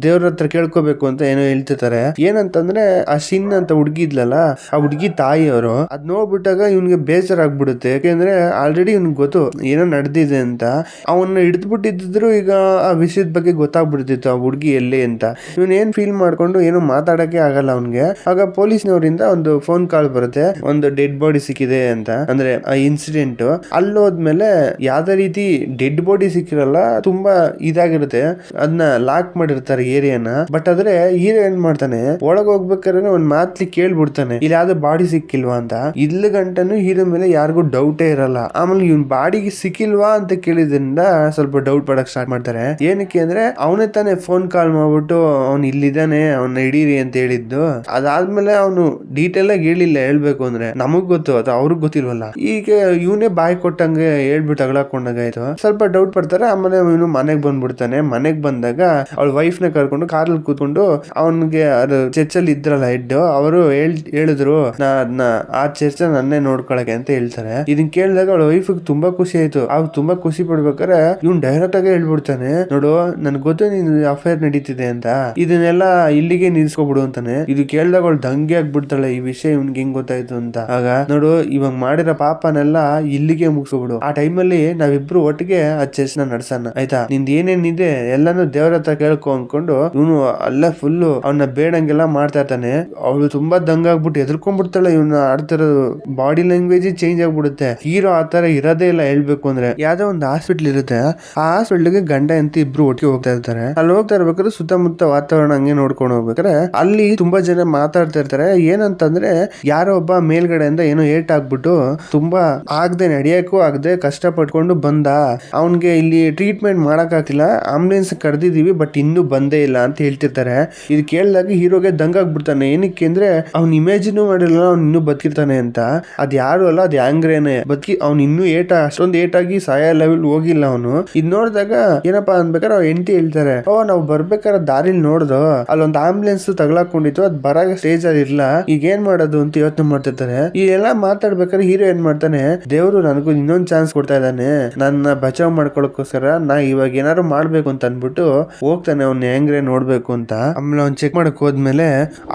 ದೇವ್ರ ಹತ್ರ ಕೇಳ್ಕೋಬೇಕು ಅಂತ ಏನೋ ಹೇಳ್ತಿರ್ತಾರೆ. ಏನಂತಂದ್ರೆ, ಆ ಶಿನ್ ಅಂತ ಹುಡುಗಿ ಇದ್ಲಲ್ಲ, ಆ ಹುಡುಗಿ ತಾಯಿ ಅವರು ಅದ್ ನೋಡ್ಬಿಟ್ಟಾಗ ಇವ್ನಿಗೆ ಬೇಜಾರಾಗ್ಬಿಡುತ್ತೆ. ಯಾಕೆಂದ್ರೆ ಆಲ್ರೆಡಿ ಇವ್ನಿಗೆ ಗೊತ್ತು, ಏನೋ ನಡೆದಿದೆ ಅಂತ. ಅವನ್ನ ಹಿಡಿದ್ಬಿಟ್ಟಿದ್ರು ಈಗ ಆ ವಿಷಯದ ಬಗ್ಗೆ ಗೊತ್ತಾಗ್ಬಿಡ್ತಿತ್ತು, ಆ ಹುಡುಗಿ ಎಲ್ಲಿ ಅಂತ. ಇವನ್ ಏನ್ ಫೀಲ್ ಮಾಡ್ಕೊಂಡು, ಏನು ಮಾತಾಡಕ್ಕೆ ಆಗಲ್ಲ ಅವನ್ಗೆ. ಆಗ ಪೊಲೀಸ್ನವರಿಂದ ಒಂದು ಫೋನ್ ಕಾಲ್ ಬರುತ್ತೆ, ಒಂದು ಡೆಡ್ ಬಾಡಿ ಸಿಕ್ಕಿದೆ ಅಂತ. ಅಂದ್ರೆ, ಆ ಇನ್ಸಿಡೆಂಟ್ ಅಲ್ಲೋದ್ಮೇಲೆ, ಯಾವ್ದೇ ರೀತಿ ಡೆಡ್ ಬಾಡಿ ಸಿಕ್ಕಿರಲ್ಲ, ತುಂಬಾ ಇದಾಗಿರುತ್ತೆ. ಅದನ್ನ ಲಾಕ್ ಮಾಡಿರ್ತಾರೆ ಏರಿಯಾನ. ಬಟ್ ಆದ್ರೆ, ಹೀರೋ ಏನ್ ಮಾಡ್ತಾನೆ ಒಳಗ್ ಹೋಗ್ಬೇಕಾದ್ರೆ ಒಂದ್ ಮಾತ್ಲಿ ಕೇಳ್ಬಿಡ್ತಾನೆ. ಇಲ್ಲಿ ಯಾವ್ದೋ ಬಾಡಿ ಸಿಕ್ಕಿಲ್ವಾ ಅಂತ. ಇಲ್ಲ ಗಂಟನು ಹೀರೋ ಮೇಲೆ ಯಾರಿಗೂ ಡೌಟೇ ಇರಲ್ಲ. ಆಮೇಲೆ ಇವ್ನ್ ಬಾಡಿಗೆ ಸಿಕ್ಕಿಲ್ವಾ ಅಂತ ಕೇಳಿದ್ರಿಂದ ಸ್ವಲ್ಪ ಡೌಟ್ ಪಡಕ್ ಸ್ಟಾರ್ಟ್ ಮಾಡ್ತಾರೆ. ಏನಕ್ಕೆ ಅಂದ್ರೆ ಅವನೇ ತಾನೇ ಫೋನ್ ಕಾಲ್ ಮಾಡ್ಬಿಟ್ಟು, ಅವ್ನ್ ಇಲ್ಲಿದ್ದಾನೆ, ಅವ್ನ ಹಿಡೀರಿ ಅಂತ ಹೇಳಿದ್ದು. ಅದಾದ್ಮೇಲೆ ಅವನು ಡೀಟೇಲ್ ಆಗಿ ಹೇಳಿಲ್ಲ. ಹೇಳ್ಬೇಕು ಅಂದ್ರೆ ನಮಗ್ ಗೊತ್ತು, ಅದು ಅವ್ರಿಗೆ ಗೊತ್ತಿಲ್ವಲ್ಲ. ಈಗ ಇವನೇ ಬಾಯ್ ಕೊಟ್ಟಂಗೆ ಹೇಳ್ಬಿಟ್ಟು ಅಗಳಾಕೊಂಡಾಗಾಯ್ತು ಸ್ವಲ್ಪ ಡೌಟ್ ಪಡ್ತಾರೆ. ಆಮೇಲೆ ಇವನು ಮನೆಗ್ ಬಂದ್ಬಿಡ್ತಾನೆ. ಮನೆಗ್ ಬಂದಾಗ ಅವಳ ವೈಫ್ನ ಕರ್ಕೊಂಡು ಕಾರಲ್ಲಿ ಕೂತ್ಕೊಂಡು ಅವನ್ಗೆ ಅದು ಚರ್ಚಲ್ಲಿ ಇದ್ರಲ್ಲ ಹೆಡ್ ಅವರು ಹೇಳ್, ಹೇಳಿದ್ರು, ನಾ ಅದನ್ನ ಆ ಚರ್ಚ್ ನನ್ನೇ ನೋಡ್ಕೊಳಕ್ಕೆ ಅಂತ ಹೇಳ್ತಾರೆ. ಇದನ್ ಕೇಳಿದಾಗ ಅವಳ ವೈಫ್ ತುಂಬಾ ಖುಷಿ ಆಯ್ತು. ಅವ್ ತುಂಬಾ ಖುಷಿ ಪಡ್ಬೇಕಾರೆ ಇವ್ನ್ ಡೈರೆಕ್ಟ್ ಆಗಿ ಹೇಳ್ಬಿಡ್ತಾನೆ, ನೋಡು, ನನ್ಗೆ ಗೊತ್ತು ನೀನು ಅಫೇರ್ ನಡೀತಿದೆ ಅಂತ. ಇದನ್ನೆಲ್ಲ ಇಲ್ಲಿಗೆ ನಿಲ್ಸ್ಕೊಬಿಡು ಅಂತಾನೆ. ಇದು ಕೇಳಿದಾಗ ಅವಳು ದಂಗೆ ಆಗ್ಬಿಡ್ತಾಳೆ, ಈ ವಿಷಯ ಇವ್ನ್ಗೆ ಹೆಂಗ್ ಗೊತ್ತಾಯ್ತು ಅಂತ. ಆಗ, ನೋಡು, ಇವಾಗ ಮಾಡಿರೋ ಪಾಪನೆಲ್ಲ ಇಲ್ಲಿಗೆ ಮುಗಿಸ್ಕೊಬಿಡು. ಆ ಟೈಮಲ್ಲಿ ನಾವಿಬ್ರು ಒಟ್ಟಿಗೆ ಆ ಚರ್ಚ್ನ ನಡ್ಸಣ. ಆಯ್ತಾ? ನಿಂದ ಏನೇನಿದೆ ಎಲ್ಲಾನು ದೇವ್ರ ಹತ್ರ ಕೇಳ್ಕೊ ಅನ್ಕೊಂಡು, ಇವನು ಅಲ್ಲ ಫುಲ್ ಅವನ್ನ ಬೇಡಂಗೆಲ್ಲ ಮಾಡ್ತಾ ಇರ್ತಾನೆ. ಅವಳು ತುಂಬಾ ದಂಗಾಗ್ಬಿಟ್ಟು ಎದ್ರಕೊಂಡ್ಬಿಡ್ತಾಳೆ ಇವನ್ನ ಆಡ್ತಿರೋ ಬಾಡಿ ಲ್ಯಾಂಗ್ವೇಜ್ ಚೇಂಜ್ ಆಗ್ಬಿಡುತ್ತೆ. ಹೀರೋ ಆತರ ತರ ಇರೋದೇ ಇಲ್ಲ ಹೇಳ್ಬೇಕು ಅಂದ್ರೆ. ಯಾವ್ದೋ ಒಂದು ಹಾಸ್ಪಿಟ್ಲ್ ಇರುತ್ತೆ. ಆ ಹಾಸ್ಪಿಟ್ಲ್ಗೆ ಗಂಡ ಅಂತ ಇಬ್ರು ಒಟ್ಟಿಗೆ ಹೋಗ್ತಾ ಇರ್ತಾರೆ. ಅಲ್ಲಿ ಹೋಗ್ತಾ ಇರ್ಬೇಕಾದ್ರೆ ಸುತ್ತಮುತ್ತ ವಾತಾವರಣ ಹಂಗೆ ನೋಡ್ಕೊಂಡು ಹೋಗ್ಬೇಕಾದ್ರೆ ಅಲ್ಲಿ ತುಂಬಾ ಜನ ಮಾತಾಡ್ತಾ ಇರ್ತಾರೆ. ಏನಂತಂದ್ರೆ ಯಾರೋ ಒಬ್ಬ ಮೇಲ್ಗಡೆಯಿಂದ ಏನೋ ಏಟ್ ಆಗ್ಬಿಟ್ಟು ತುಂಬಾ ಆಗದೆ ನಡೆಯಕ್ಕೂ ಆಗದೆ ಕಷ್ಟ ಪಟ್ಕೊಂಡು ಬಂದ. ಅವನ್ಗೆ ಇಲ್ಲಿ ಟ್ರೀಟ್ಮೆಂಟ್ ಮಾಡಕ್ ಆಗಿಲ್ಲ ಆಂಬುಲೆನ್ಸ್ ಕರೆದಿದೀವಿ ಬಟ್ ಇನ್ನೂ ಬಂದೇ ಇಲ್ಲ ಅಂತ ಹೇಳ್ತಿರ್ತಾರೆ. ಇದು ಕೇಳಿದಾಗ ಹೀರೋಗೆ ದಂಗಾಗ್ಬಿಡ್ತಾನೆ ಏನಕ್ಕೆ ಅಂದ್ರೆ ಅವ್ನ ಇಮೇಜಿನೂ ಮಾಡಿರಲ್ಲ, ಅವ್ನು ಇನ್ನೂ ಬದುಕಿರ್ತಾನೆ ಅಂತ. ಅದ್ ಯಾರು ಅಲ್ಲ, ಅದ್ ಯಾಂಗ್ರೇನೆ ಬದುಕಿ ಅವ್ನು ಇನ್ನೂ ಏಟ, ಅಷ್ಟೊಂದು ಏಟಾಗಿ ಸಾಯ ಲೆವೆಲ್ ಹೋಗಿಲ್ಲ ಅವನು. ಇದ್ ನೋಡಿದಾಗ ಏನಪ್ಪಾ ಅನ್ಬೇಕಾದ್ರೆ ಅವ್ರ ಹೆಂಡತಿ ಹೇಳ್ತಾರೆ, ಓ, ನಾವು ಬರ್ಬೇಕಾದ್ರೆ ದಾರಿಲಿ ನೋಡ್ದು. ಅಲ್ಲೊಂದು ಆಂಬುಲೆನ್ಸ್ ತಗಲಾಕೊಂಡಿತ್ತು, ಅದ್ ಬರಾಗ ಸ್ಟೇಜ್ ಅಲ್ಲಿ ಇಲ್ಲ ಈಗ ಏನ್ ಮಾಡೋದು ಅಂತ ಯೋಚನೆ ಮಾಡ್ತಿರ್ತಾರೆ. ಇದೆಲ್ಲ ಮಾತಾಡ್ಬೇಕಾದ್ರೆ ಹೀರೋ ಏನ್ ಮಾಡ್ತಾನೆ, ದೇವ್ರು ನನಗೂ ಇನ್ನೊಂದ್ ಚಾನ್ಸ್ ಕೊಡ್ತಾ ಇದ್ದಾನೆ. ನನ್ನ ಬಚಾವ್ ಮಾಡ್ಕೊಳಕ್ಕೋಸ್ಕರ ನಾ ಇವಾಗ ಏನಾದ್ರು ಮಾಡ್ಬೇಕು ಅಂತ ಅನ್ಬಿಟ್ಟು ಹೋಗ್ತಾನೆ ಅವ್ನ ಹೆಂಗ್ರೆ ನೋಡ್ಬೇಕು ಅಂತ. ಆಮೇಲೆ ಅವ್ನ್ ಚೆಕ್ ಮಾಡಕ್ ಹೋದ್ಮೇಲೆ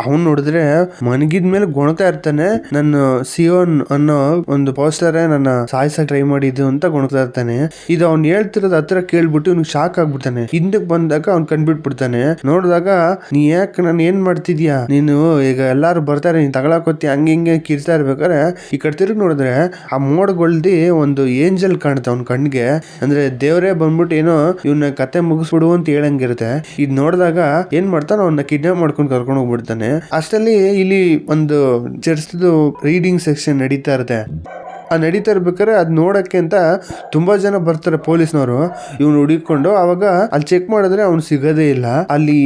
ಅವ್ನ್ ನೋಡಿದ್ರೆ ಮನಗಿದ ಮೇಲೆ ಗೊಣತಾ ಇರ್ತಾನೆ. ನನ್ನ ಸಿಯೋನ್ ಅನ್ನೋ ಒಂದು ಪೋಸ್ಟರ್ ನನ್ನ ಸಾಯಿಸ ಟ್ರೈ ಮಾಡಿದ್ದು ಅಂತ ಗುಣತಾ ಇರ್ತಾನೆ. ಇದು ಅವ್ನು ಹೇಳ್ತಿರೋದ್ ಹತ್ರ ಕೇಳ್ಬಿಟ್ಟು ಇವ್ನಿಗೆ ಶಾಕ್ ಆಗ್ಬಿಡ್ತಾನೆ. ಹಿಂದಕ್ ಬಂದಾಗ ಅವ್ನ್ ಕಂಡ್ಬಿಟ್ಬಿಡ್ತಾನೆ ನೋಡಿದಾಗ, ನೀ ಯಾಕೆ ನಾನು ಏನ್ ಮಾಡ್ತಿದ್ಯಾ? ನೀನು ಈಗ ಎಲ್ಲಾರು ಬರ್ತಾರೆ, ನೀನ್ ತಗೊಳಕೋತಿ ಹಂಗೆ ಹಿಂಗೆ ಕಿರ್ತಾ ಇರ್ಬೇಕಾರೆ ಈ ಕಡೆ ತಿರುಗಿ ನೋಡಿದ್ರೆ ಆ ಮೋಡ್ಗೊಳ್ದಿ ಒಂದು ಏಂಜಲ್ ಕಾಣುತ್ತೆ ಅವ್ನ ಕಣ್ಣಿಗೆ ಅಂದ್ರೆ ದೇವರೇ ಬಂದ್ಬಿಟ್ಟು ಏನೋ ಇವನ್ನ ಕತೆ ಮುಗಿಸ್ಬಿಡು ಅಂತ ಹೇಳಂಗಿರುತ್ತೆ. ಇದ್ ನೋಡಿದಾಗ ಏನ್ ಮಾಡ್ತಾನ ಅವನ್ನ ಕಿಡ್ನಾಪ್ ಮಾಡ್ಕೊಂಡು ಕರ್ಕೊಂಡು ಹೋಗ್ಬಿಡ್ತಾನೆ. ಅಷ್ಟಲ್ಲಿ ಇಲ್ಲಿ ಒಂದು ಚರ್ಚ್ದು ರೀಡಿಂಗ್ ಸೆಕ್ಷನ್ ನಡೀತಾ ಇರುತ್ತೆ. ಆ ನಡೀತಾ ಇರ್ಬೇಕಾದ್ರೆ ಅದ್ ನೋಡಕ್ಕೆ ಅಂತ ತುಂಬಾ ಜನ ಬರ್ತಾರೆ ಪೊಲೀಸ್ನವರು. ಇವ್ನು ಹುಡುಕೊಂಡು ಅವಾಗ ಅಲ್ಲಿ ಚೆಕ್ ಮಾಡಿದ್ರೆ ಅವ್ನು ಸಿಗೋದೇ ಇಲ್ಲ. ಅಲ್ಲಿ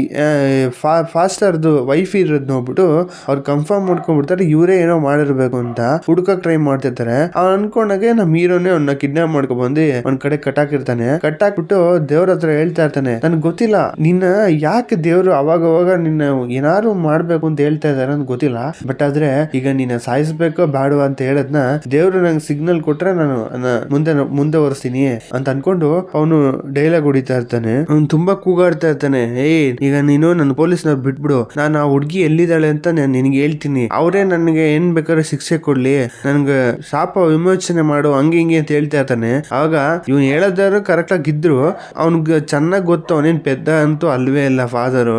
ಫಾಸ್ಟರ್ದು ವೈಫ್ ಇರೋದ್ ನೋಡ್ಬಿಟ್ಟು ಅವ್ರು ಕನ್ಫರ್ಮ್ ಮಾಡ್ಕೊಂಡ್ಬಿಡ್ತಾರೆ, ಇವರೇ ಏನೋ ಮಾಡಿರ್ಬೇಕು ಅಂತ ಹುಡ್ಕಕ್ ಟ್ರೈ ಮಾಡ್ತಿರ್ತಾರೆ. ಅವ್ನು ಅನ್ಕೊಂಡಾಗೆ ನಮ್ಮ ಹೀರೋನೇ ಅವ್ನ ಕಿಡ್ನಾಪ್ ಮಾಡ್ಕೊಂಡ್ ಬಂದು ಒಂದ್ ಕಡೆ ಕಟ್ಟಾಕಿರ್ತಾನೆ ಕಟ್ಟಾಕ್ಬಿಟ್ಟು ದೇವ್ರ ಹತ್ರ ಹೇಳ್ತಾ ಇರ್ತಾನೆ, ನನ್ಗೆ ಗೊತ್ತಿಲ್ಲ, ನಿನ್ನ ಯಾಕೆ ದೇವ್ರು ಅವಾಗ ಅವಾಗ ನಿನ್ನ ಏನಾರು ಮಾಡ್ಬೇಕು ಅಂತ ಹೇಳ್ತಾ ಇದಾರೆ ಅಂತ ಗೊತ್ತಿಲ್ಲ. ಬಟ್ ಆದ್ರೆ ಈಗ ನಿನ್ನ ಸಾಯಿಸ್ಬೇಕೋ ಬೇಡವಾ ಅಂತ ಹೇಳದ್ನ ದೇವ್ರು ನಂಗೆ ಸಿಗ್ನಲ್ ಕೊಟ್ರೆ ನಾನು ಮುಂದೆ ಮುಂದೆ ಒರೆಸ್ತೀನಿ ಅಂತ ಅನ್ಕೊಂಡು ಅವನು ಡೈಲಾಗ್ ಹೊಡಿತಾ ಇರ್ತಾನೆ. ಅವ್ನು ತುಂಬಾ ಕೂಗಾಡ್ತಾ ಇರ್ತಾನೆ. ಏಯ್, ಈಗ ನೀನು ನನ್ನ ಪೊಲೀಸ್ನವ್ರು ಬಿಟ್ಬಿಡು. ನಾನು ಆ ಹುಡ್ಗಿ ಎಲ್ಲಿದ್ದಾಳೆ ಅಂತ ನಾನು ನಿನಗೆ ಹೇಳ್ತೀನಿ. ಅವರೇ ನನಗೆ ಏನ್ ಬೇಕಾದ್ರೆ ಶಿಕ್ಷೆ ಕೊಡ್ಲಿ. ನನ್ಗೆ ಶಾಪ ವಿಮೋಚನೆ ಮಾಡು, ಹಂಗೆ ಹಿಂಗೆ ಅಂತ ಹೇಳ್ತಾ ಇರ್ತಾನೆ. ಆಗ ಇವ್ನು ಹೇಳೋದಾರು ಕರೆಕ್ಟ್ ಆಗಿ ಇದ್ರು. ಅವ್ನಿಗೆ ಚೆನ್ನಾಗಿ ಗೊತ್ತು, ಅವನೇನ್ ಪೆದ್ದ ಅಂತೂ ಅಲ್ವೇ ಇಲ್ಲ ಫಾದರು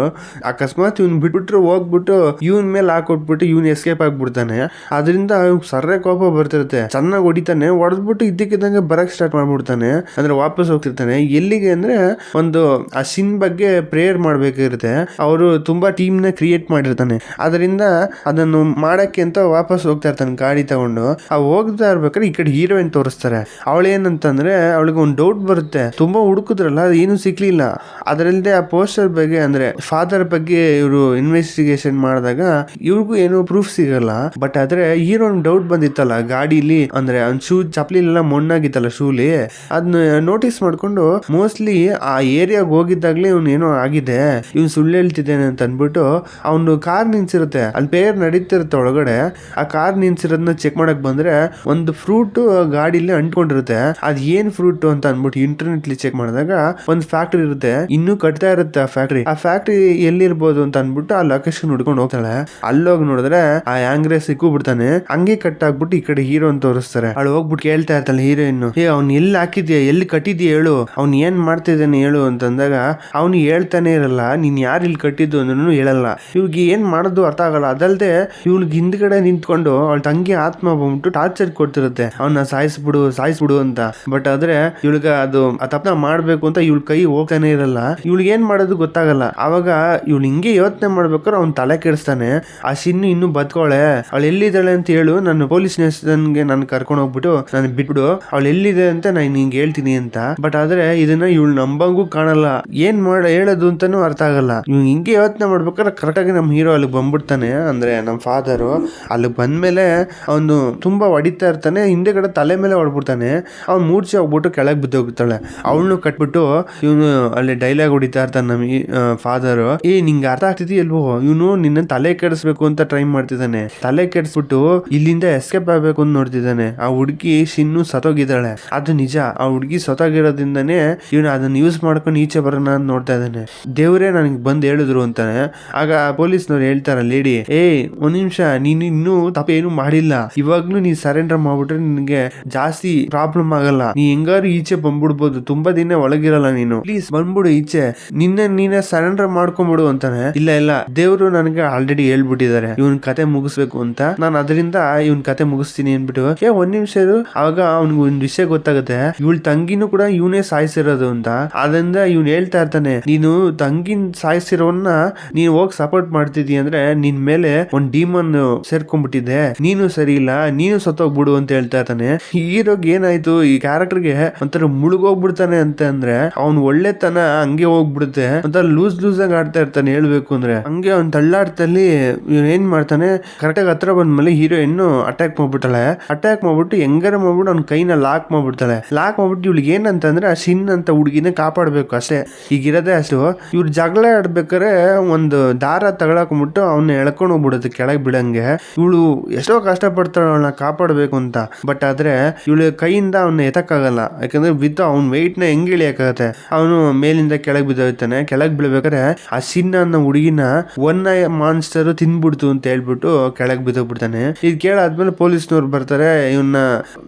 ಅಕಸ್ಮಾತ್ ಇವ್ನ್ ಬಿಟ್ಬಿಟ್ರು ಹೋಗ್ಬಿಟ್ಟು ಇವನ್ ಮೇಲೆ ಹಾಕೊಟ್ಬಿಟ್ಟು ಇವ್ನ್ ಎಸ್ಕೇಪ್ ಆಗ್ಬಿಡ್ತಾನೆ. ಅದರಿಂದ ಸರ್ರೆ ಕೋಪ ಬರ್ತಿರುತ್ತೆ. ಚೆನ್ನಾಗಿ ಹೊಡಿತಾನೆ ಹೊಡೆದ್ಬಿಟ್ಟು ಇದ್ದಕ್ಕಿದ್ದಂಗೆ ಬರಕ್ ಸ್ಟಾರ್ಟ್ ಮಾಡ್ಬಿಡ್ತಾನೆ, ಅಂದ್ರೆ ವಾಪಸ್ ಹೋಗ್ತಿರ್ತಾನೆ. ಎಲ್ಲಿಗೆ ಅಂದ್ರೆ ಒಂದು ಆ ಸಿನ್ ಬಗ್ಗೆ ಪ್ರೇಯರ್ ಮಾಡ್ಬೇಕಿರುತ್ತೆ ಅವರು ತುಂಬಾ ಟೀಮ್ನ ಕ್ರಿಯೇಟ್ ಮಾಡಿರ್ತಾನೆ. ಅದರಿಂದ ಅದನ್ನು ಮಾಡಕ್ಕೆ ಅಂತ ವಾಪಸ್ ಹೋಗ್ತಾ ಇರ್ತಾನೆ ಗಾಡಿ ತಗೊಂಡು. ಆ ಹೋಗ್ತಾ ಇರ್ಬೇಕಾದ್ರೆ ಈ ಕಡೆ ಹೀರೋಯಿನ್ ತೋರಿಸ್ತಾರೆ. ಅವಳೇನಂತಂದ್ರೆ ಅವಳಿಗೆ ಒಂದು ಡೌಟ್ ಬರುತ್ತೆ. ತುಂಬಾ ಹುಡುಕಿದ್ರಲ್ಲ ಏನು ಸಿಕ್ಲಿಲ್ಲ. ಅದರಲ್ಲದೆ ಆ ಪೋಸ್ಟರ್ ಬಗ್ಗೆ ಅಂದ್ರೆ ಫಾದರ್ ಬಗ್ಗೆ ಇವರು ಇನ್ವೆಸ್ಟಿಗೇಷನ್ ಮಾಡಿದಾಗ ಇವ್ರಿಗೂ ಏನು ಪ್ರೂಫ್ ಸಿಗಲ್ಲ. ಬಟ್ ಆದ್ರೆ ಹೀರೋನ್ ಡೌಟ್ ಬಂದಿತ್ತಲ್ಲ, ಗಾಡಿಲಿ ಅಂದ್ರೆ ಅವ್ನ ಶೂ ಚಪ್ಲಿಲೆಲ್ಲ ಮಣ್ಣಾಗಿತ್ತಲ್ಲ ಶೂಲಿ? ಅದನ್ನ ನೋಟಿಸ್ ಮಾಡ್ಕೊಂಡು ಮೋಸ್ಟ್ಲಿ ಆ ಏರಿಯಾಗ ಹೋಗಿದ್ದಾಗ್ಲೇ ಇವ್ನು ಏನೋ ಆಗಿದೆ. ಇವ್ನು ಸುಳ್ಳು ಹೇಳ್ತಿದ್ದೇನೆ ಅಂತ ಅನ್ಬಿಟ್ಟು ಅವನು ಕಾರ್ ನಿನ್ಸಿರುತ್ತೆ ಅಲ್ಲಿ ಪೇರ್ ನಡೀತಿರುತ್ತೆ ಒಳಗಡೆ. ಆ ಕಾರ್ ನಿನ್ಸಿರೋದನ್ನ ಚೆಕ್ ಮಾಡಕ್ ಬಂದ್ರೆ ಒಂದು ಫ್ರೂಟ್ ಗಾಡಿಲಿ ಅಂಟ್ಕೊಂಡಿರುತ್ತೆ. ಅದ್ ಏನ್ ಫ್ರೂಟ್ ಅಂತ ಅನ್ಬಿಟ್ಟು ಇಂಟರ್ನೆಟ್ ಚೆಕ್ ಮಾಡಿದಾಗ ಒಂದು ಫ್ಯಾಕ್ಟ್ರಿ ಇರುತ್ತೆ. ಇನ್ನೂ ಕಟ್ತಾ ಇರುತ್ತೆ ಆ ಫ್ಯಾಕ್ಟ್ರಿ ಆ ಫ್ಯಾಕ್ಟ್ರಿ ಎಲ್ಲಿರ್ಬೋದು ಅಂತ ಅನ್ಬಿಟ್ಟು ಆ ಲೊಕೇಶನ್ ಹುಡ್ಕೊಂಡು ಹೋಗ್ತಾಳೆ. ಅಲ್ಲೋಗಿ ನೋಡಿದ್ರೆ ಆ ಆಂಗ್ರೆ ಸಿಕ್ಕು ಬಿಡ್ತಾನೆ. ಹಂಗೆ ಕಟ್ ಆಗ್ಬಿಟ್ಟು ಈ ಕಡೆ ಹೀರೋ ಅಂತ ತೋರಿಸ್ತಾರೆ. ಅವಳು ಹೋಗ್ಬಿಟ್ಟು ಕೇಳ್ತಾ ಇರ್ತಾನೆ ಹೀರೋಯಿನ್ ಏ ಅವ್ನ್ ಎಲ್ಲಿ ಹಾಕಿದ್ಯಾ, ಎಲ್ಲಿ ಕಟ್ಟಿದ್ಯಾ ಹೇಳು, ಅವ್ನ್ ಏನ್ ಮಾಡ್ತಿದ್ದಾನೆ ಹೇಳು, ಅಂತಂದಾಗ ಅವನು ಹೇಳ್ತಾನೆ ಇರಲ್ಲ, ನೀನ್ ಯಾರು ಇಲ್ಲಿ ಕಟ್ಟಿದ್ದು ಅಂದ್ರೂ ಹೇಳಲ್ಲ. ಇವ್ಗೆ ಏನ್ ಮಾಡೋದು ಅರ್ಥ ಆಗಲ್ಲ, ಅದಲ್ದೆ ಇವ್ಳಿಗೆ ಹಿಂದ್ಗಡೆ ನಿಂತ್ಕೊಂಡು ಅವಳ ತಂಗಿ ಆತ್ಮ ಬಂದ್ಬಿಟ್ಟು ಟಾರ್ಚರ್ ಕೊಡ್ತಿರುತ್ತೆ. ಅವನ್ನ ಸಾಯಿಸ್ಬಿಡು ಸಾಯಿಸ್ಬಿಡು ಅಂತ. ಬಟ್ ಆದ್ರೆ ಇವಳಿಗ ಅದು ಆ ತಪ್ಪನ ಮಾಡ್ಬೇಕು ಅಂತ ಇವ್ಳ ಕೈ ಹೋಗ್ತಾನೆ ಇರಲ್ಲ. ಇವಳಿಗೆ ಏನ್ ಮಾಡೋದು ಗೊತ್ತಾಗಲ್ಲ. ಅವಾಗ ಇವಳು ಹಿಂಗೆ ಯೋಚನೆ ಮಾಡ್ಬೇಕಾದ್ರೆ ಅವ್ನ್ ತಲೆ ಕೆಡಿಸ್ತಾನೆ. ಆ ಸಿನ್ನು ಇನ್ನು ಬದ್ಕೋಳೆ. ಅವಳು ಎಲ್ಲಿದ್ದಾಳೆ ಅಂತ ಹೇಳು, ನಾನು ಪೊಲೀಸ್ ಸ್ಟೇಷನ್ಗೆ ನಾನು ಕರ್ಕೊಂಡು ಹೋಗ್ಬಿಟ್ಟು ನಾನು ಬಿಟ್ಬಿಡು, ಅವಳು ಎಲ್ಲಿದೆ ಅಂತ ನಾನು ನಿಂಗೆ ಹೇಳ್ತೀನಿ ಅಂತ. ಬಟ್ ಆದ್ರೆ ಇದನ್ನ ಇವಳು ನಂಬಂಗೂ ಕಾಣಲ್ಲ. ಏನ್ ಮಾಡ, ಹೇಳೋದು ಅಂತಾನು ಅರ್ಥ ಆಗಲ್ಲ. ಇವ್ ಹಿಂಗೆ ಯೋಚನೆ ಮಾಡ್ಬೇಕಾದ್ರೆ ಕರೆಕ್ಟ್ ಆಗಿ ನಮ್ಮ ಹೀರೋ ಅಲ್ಲಿಗೆ ಬಂದ್ಬಿಡ್ತಾನೆ. ಅಂದ್ರೆ ನಮ್ಮ ಫಾದರು ಅಲ್ಲಿಗೆ ಬಂದ್ಮೇಲೆ ಅವನು ತುಂಬಾ ಹೊಡಿತಾ ಇರ್ತಾನೆ, ಹಿಂದೆ ಕಡೆ ತಲೆ ಮೇಲೆ ಹೊಡ್ಬಿಡ್ತಾನೆ. ಅವ್ನು ಮೂರ್ಛೆ ಹೋಗ್ಬಿಟ್ಟು ಕೆಳಗೆ ಬಿದ್ದೋಗ್ತಾಳೆ ಅವಳನ್ನು ಕಟ್ಬಿಟ್ಟು ಇವನು ಅಲ್ಲಿ ಡೈಲಾಗ್ ಹೊಡಿತಾ ಇರ್ತಾನೆ ನಮ್ಮ ಫಾದರ್ ಏ, ನಿಂಗೆ ಅರ್ಥ ಆಗ್ತಿದೆಯಲ್ವೋ ಇವನು ನಿನ್ನ ತಲೆ ಕೆಡಿಸ್ಬೇಕು ಅಂತ ಟ್ರೈ ಮಾಡ್ತಿದ್ದಾನೆ. ತಲೆ ಕೆಡಿಸ್ಬಿಟ್ಟು ಇಲ್ಲಿಂದ ಎಸ್ಕೇಪ್ ಆಗ್ಬೇಕು ಅಂತ ನೋಡ್ತಿದ್ದಾನೆ. ಆ ಹುಡುಗಿ ಶಿನ್ನು ಸತ್ತೋಗಿದ್ದಾಳೆ. ಅದು ನಿಜ. ಆ ಹುಡುಗಿ ಸತ್ತೋಗಿರೋದ್ರಿಂದನೇ ಇವನು ಅದನ್ನ ಯೂಸ್ ಮಾಡ್ಕೊಂಡು ಈಚೆ ಬರೋಣ ಅಂತ ನೋಡ್ತಾ ಇದ್ದಾನೆ. ದೇವರೇ ನನಗೆ ಬಂದು ಹೇಳಿದ್ರು ಅಂತಾನೆ. ಆಗ ಪೊಲೀಸ್ನವ್ರು ಹೇಳ್ತಾರ, ಲೇಡಿ ಏ ಒಂದ್ ನಿಮಿಷ, ನೀನು ಇನ್ನೂ ತಪ್ಪೇನು ಮಾಡಿಲ್ಲ. ಇವಾಗ್ಲೂ ನೀ ಸರೆಂಡರ್ ಮಾಡ್ಬಿಟ್ರೆ ನಿನ್ಗೆ ಜಾಸ್ತಿ ಪ್ರಾಬ್ಲಮ್ ಆಗಲ್ಲ. ನೀ ಹೆಂಗಾರು ಈಚೆ ಬಂದ್ಬಿಡ್ಬೋದು. ತುಂಬಾ ದಿನ ಒಳಗಿರಲ್ಲ ನೀನು. ಪ್ಲೀಸ್ ಬಂದ್ಬಿಡು ಈಚೆ. ನಿನ್ನೆ ನೀನೇ ಸರೆಂಡರ್ ಮಾಡ್ಕೊಂಬಿಡು ಅಂತಾನೆ. ಇಲ್ಲ ಇಲ್ಲ. ದೇವ್ರು ನನಗೆ ಆಲ್ರೆಡಿ ಹೇಳ್ಬಿಟ್ಟಿದ್ದಾರೆ. ಇವನ್ ಕತೆ ಮುಗಿಸ್ಬೇಕು ಅಂತ. ನಾನು ಅದರಿಂದ ಇವನ್ ಕತೆ ಮುಗಿಸ್ತೀನಿ ಅನ್ಬಿಟ್ಟು ಒಂದ್ ನಿಮಿಷ ಇರು. ಅವಾಗ ಅವ್ನಿಗೆ ಒಂದ್ ವಿಷಯ ಗೊತ್ತಾಗುತ್ತೆ. ಇವಳ ತಂಗಿನೂ ಕೂಡ ಇವನೇ ಸಾಯಿಸಿರೋದು ಅಂತ. ಅದರಿಂದ ಇವ್ನು ಹೇಳ್ತಾ ಇರ್ತಾನೆ, ನೀನು ತಂಗಿನ ಸಾಯಿಸಿರೋನ್ನ ನೀನ್ ಹೋಗಿ ಸಪೋರ್ಟ್ ಮಾಡ್ತಿದ್ದಿ ಅಂದ್ರೆ ನಿನ್ ಮೇಲೆ ಒಂದ್ ಡೀಮನ್ ಸೇರ್ಕೊಂಡ್ಬಿಟ್ಟಿದೆ ನೀನು ಸರಿ ಇಲ್ಲ, ನೀನು ಸತ್ತೋಗ್ಬಿಡು ಅಂತ ಹೇಳ್ತಾ ಇರ್ತಾನೆ. ಹೀರೋಗ್ ಏನಾಯ್ತು, ಈ ಕ್ಯಾರೆಕ್ಟರ್ಗೆ ಒಂಥರ ಮುಳುಗೋಗ್ಬಿಡ್ತಾನೆ ಅಂತ ಅಂದ್ರೆ ಅವ್ನ್ ಒಳ್ಳೆತನ ಹಂಗೆ ಹೋಗ್ಬಿಡುತ್ತೆ. ಒಂಥರ ಲೂಸ್ ಲೂಸ್ ಆಗಿ ಆಡ್ತಾ ಇರ್ತಾನೆ ಹೇಳ್ಬೇಕು ಅಂದ್ರೆ. ಹಂಗೆ ಅವ್ನ್ ತಳ್ಳಾಟದಲ್ಲಿ ಇವ್ನ ಏನ್ ಮಾಡ್ತಾನೆ ಕರೆಕ್ಟ್ ಆಗಿ ಹತ್ರ ಬಂದ್ಮೇಲೆ ಹೀರೋ ಇನ್ನು ಅಟ್ಯಾಕ್ ಮಾಡ್ಬಿಟ್ಟಾಳೆ. ಅಟ್ಯಾಕ್ ಮಾಡ್ಬಿಟ್ಟು, ಹೆಂಗಾರ ಮಾಡ್ಬಿಟ್ಟು ಅವ್ನ ಕೈನ ಲಾಕ್ ಮಾಡ್ಬಿಡ್ತಾಳೆ. ಲಾಕ್ ಮಾಡ್ಬಿಟ್ಟು ಇವ್ಳಿಗೆ ಏನಂತಂದ್ರೆ, ಆ ಸಿನ್ ಅಂತ ಹುಡುಗಿನ ಕಾಪಾಡ್ಬೇಕು ಅಷ್ಟೇ. ಈಗಿರೋದೇ ಅಷ್ಟು. ಇವ್ರು ಜಗಳ ಆಡ್ಬೇಕಾರೆ ಒಂದು ದಾರ ತಗೊಳಕ್ಬಿಟ್ಟು ಅವ್ನ ಎಳ್ಕೊಂಡು ಹೋಗ್ಬಿಡುತ್ತೆ ಕೆಳಗೆ ಬಿಡಂಗೆ. ಇವಳು ಎಷ್ಟೋ ಕಷ್ಟಪಡ್ತಾಳೆ ಅವಳನ್ನ ಕಾಪಾಡಬೇಕು ಅಂತ. ಬಟ್ ಆದ್ರೆ, ಇವಳು ಕೈಯಿಂದ ಅವನ್ನ ಎತ್ತಕ್ಕಾಗಲ್ಲ. ಯಾಕಂದ್ರೆ ವಿತ್ ಅವ್ನ ವೆಯ್ಟ್ನ ಹೆಂಗ್ ಇಳಿಯಕ್ಕಾಗತ್ತೆ ಅವನು ಮೇಲಿಂದ ಕೆಳಗೆ ಬಿದ್ದೋಗ್ತಾನೆ ಕೆಳಗೆ ಬೀಳ್ಬೇಕಾದ್ರೆ, ಆ ಸಿನ್ ಅನ್ನೋ ಹುಡುಗಿನ ಒನ್ನ ಮಾನ್ಸ್ಟರ್ ತಿನ್ಬಿಡ್ತು ಅಂತ ಹೇಳ್ಬಿಟ್ಟು ಕೆಳಗೆ ಬಿದ್ದೋಗ್ಬಿಡ್ತಾನೆ. ಇದು ಕೇಳಾದ್ಮೇಲೆ ಪೊಲೀಸ್ನವ್ರು ಬರ್ತಾರೆ ಇವನ್ನ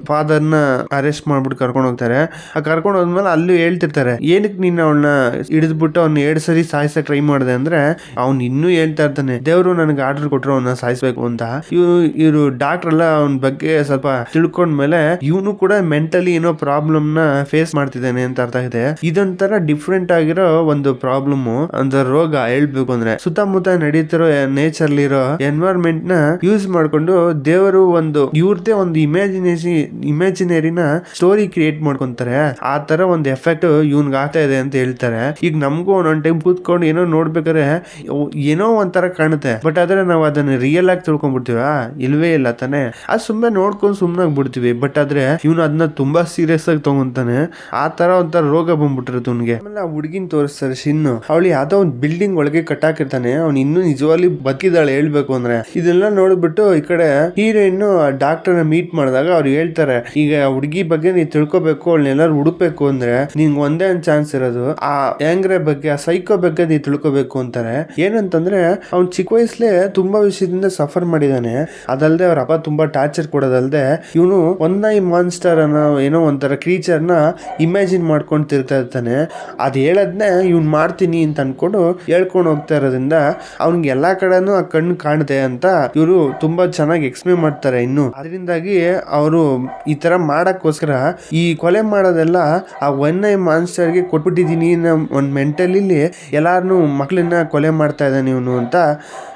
ಫಾದರ್ನ ಅರೆಸ್ಟ್ ಮಾಡ್ಬಿಟ್ಟು ಕರ್ಕೊಂಡು ಹೋಗ್ತಾರೆ. ಆ ಕರ್ಕೊಂಡು ಹೋದ್ಮೇಲೆ ಅಲ್ಲೂ ಹೇಳ್ತಿರ್ತಾರೆ ಏನಕ್ಕೆ ನೀನು ಅವಳನ್ನ ಹಿಡಿದ್ಬಿಟ್ಟು ಅವ್ನ ಎರಡ್ ಸರಿ ಸಾಯಿಸ ಟ್ರೈ ಮಾಡಿದೆ ಅಂದ್ರೆ ಅವ್ನು ಇನ್ನೂ ಹೇಳ್ತಾ ಇರ್ತಾನೆ, ದೇವರು ನನಗೆ ಆರ್ಡರ್ ಕೊಟ್ಟರು ಅವನ್ನ ಸಾಯಿಸ್ಬೇಕು ಅಂತ. ಇವ್, ಇವರು ಡಾಕ್ಟರ್ ಎಲ್ಲ ಅವನ ಬಗ್ಗೆ ಸ್ವಲ್ಪ ತಿಳ್ಕೊಂಡ್ಮೇಲೆ ಇವನು ಕೂಡ ಮೆಂಟಲಿ ಏನೋ ಪ್ರಾಬ್ಲಮ್ನ ಫೇಸ್ ಮಾಡ್ತಿದ್ದಾನೆ ಅಂತ ಅರ್ಥ ಆಗಿದೆ. ಇದೊಂಥರ ಡಿಫ್ರೆಂಟ್ ಆಗಿರೋ ಒಂದು ಪ್ರಾಬ್ಲಮ್ ಅಂದ್ರೆ ರೋಗ ಹೇಳ್ಬೇಕು ಅಂದ್ರೆ. ಸುತ್ತಮುತ್ತ ನಡೀತಿರೋ ನೇಚರ್ ಇರೋ ಎನ್ವೈರ್ಮೆಂಟ್ನ ಯೂಸ್ ಮಾಡ್ಕೊಂಡು ದೇವರು ಒಂದು, ಇವ್ರದೇ ಒಂದು ಇಮ್ಯಾಜಿನೇಷನ್, ಇಮ್ಯಾಜಿನರಿನ ಸ್ಟೋರಿ ಕ್ರಿಯೇಟ್ ಮಾಡ್ಕೊಂತಾರೆ. ಆ ತರ ಒಂದು ಎಫೆಕ್ಟ್ ಇವ್ನ್ಗೆ ಆಗ್ತಾ ಇದೆ ಅಂತ ಹೇಳ್ತಾರೆ. ಈಗ ನಮಗೂ ಒಂದೊಂದ್ ಟೈಮ್ ಕೂತ್ಕೊಂಡು ಏನೋ ನೋಡ್ಬೇಕಾದ್ರೆ ಏನೋ ಒಂಥರ ಕಾಣುತ್ತೆ. ಬಟ್ ಆದ್ರೆ ನಾವು ಅದನ್ನ ರಿಯಲ್ ಆಗಿ ತಿಳ್ಕೊಂಡ್ಬಿಡ್ತೀವ ಇಲ್ವೇ ಇಲ್ಲ ತಾನೆ? ಅದು ಸುಮ್ಮನೆ ನೋಡ್ಕೊಂಡು ಸುಮ್ಮನೆ ಬಿಡ್ತೀವಿ ಬಟ್ ಆದ್ರೆ ಇವನು ಅದನ್ನ ತುಂಬಾ ಸೀರಿಯಸ್ ಆಗಿ ತಗೊಂತಾನೆ. ಆ ತರ ಒಂಥರ ರೋಗ ಬಂದ್ಬಿಟ್ಟಿರುತ್ತೆ ಅವ್ನಿಗೆ ಆಮೇಲೆ ಆ ಹುಡುಗಿನ ತೋರಿಸ್ತಾರೆ ಶಿನ್ನು. ಅವಳು ಯಾವ್ದೋ ಒಂದು ಬಿಲ್ಡಿಂಗ್ ಒಳಗೆ ಕಟ್ಟಾಕಿರ್ತಾನೆ. ಅವ್ನು ಇನ್ನೂ ನಿಜವಾಗಿ ಬದುಕಿದಾಳೆ ಹೇಳ್ಬೇಕು ಅಂದ್ರೆ. ಇದೆಲ್ಲ ನೋಡ್ಬಿಟ್ಟು ಈ ಕಡೆ ಹೀರೋಯಿನ್ ಡಾಕ್ಟರ್ನ ಮಾಡಿದಾಗ ಅವ್ರು ಹೇಳ್ತಾರೆ, ಈಗ ಹುಡುಗಿ ಬಗ್ಗೆ ನೀ ತಿಳ್ಕೊಬೇಕು ಅವಳನ್ನೆಲ್ಲಾರು ಹುಡುಕ್ಬೇಕು ಅಂದ್ರೆ ನಿಂಗ್ ಒಂದೇ ಒಂದ್ ಚಾನ್ಸ್ ಇರೋದು. ಆ ಆಂಗ್ರೆ ಬಗ್ಗೆ, ಆ ಸೈಕೋ ಬಗ್ಗೆ ನೀ ತಿಳ್ಕೊಬೇಕು ಅಂತಾರೆ. ಏನಂತಂದ್ರೆ ಅವ್ನ್ ಚಿಕ್ಕ ವಯಸ್ಸಲ್ಲೇ ತುಂಬಾ ವಿಷಯದಿಂದ ಸಫರ್ ಮಾಡಿದಾನೆ. ಅದಲ್ದೆ ಅವ್ರ ಅಪ್ಪ ತುಂಬಾ ಟಾರ್ಚರ್ ಕೊಡೋದಲ್ದೆ ಇವನು ಒನ್ ಐ ಮಾನ್ಸ್ಟರ್ ಅನ್ನೋ ಏನೋ ಒಂಥರ ಕ್ರೀಚರ್ನ ಇಮ್ಯಾಜಿನ್ ಮಾಡ್ಕೊಂಡು ತಿರ್ತಾ ಇರ್ತಾನೆ. ಅದು ಹೇಳದ್ನೆ ಇವ್ನು ಮಾಡ್ತೀನಿ ಅಂತ ಅನ್ಕೊಂಡು ಹೇಳ್ಕೊಂಡು ಹೋಗ್ತಾ ಇರೋದ್ರಿಂದ ಅವ್ನಿಗೆ ಎಲ್ಲಾ ಕಡೆನೂ ಆ ಕಣ್ಣು ಕಾಣುತ್ತೆ ಅಂತ ಇವರು ತುಂಬಾ ಚೆನ್ನಾಗಿ ಎಕ್ಸ್ಪ್ಲೇನ್ ಮಾಡ್ತಾರೆ ಇನ್ನು. ಅದರಿಂದಾಗಿ ಅವರು ಈ ತರ ಮಾಡಕ್ಕೋಸ್ಕರ ಈ ಕೊಲೆ ಮಾಡೋದೆಲ್ಲ ಆ ಒನ್ ಐ ಮಾನ್ಸ್ಟರ್ಗೆ ಕೊಟ್ಬಿಟ್ಟಿದೀನಿ ಒಂದು ಒಂದ್ ಮೆಂಟಲಿ ಎಲ್ಲಾರನು ಮಕ್ಕಳನ್ನ ಕೊಲೆ ಮಾಡ್ತಾ ಇದ್ದಾನೆ ಇವನು ಅಂತ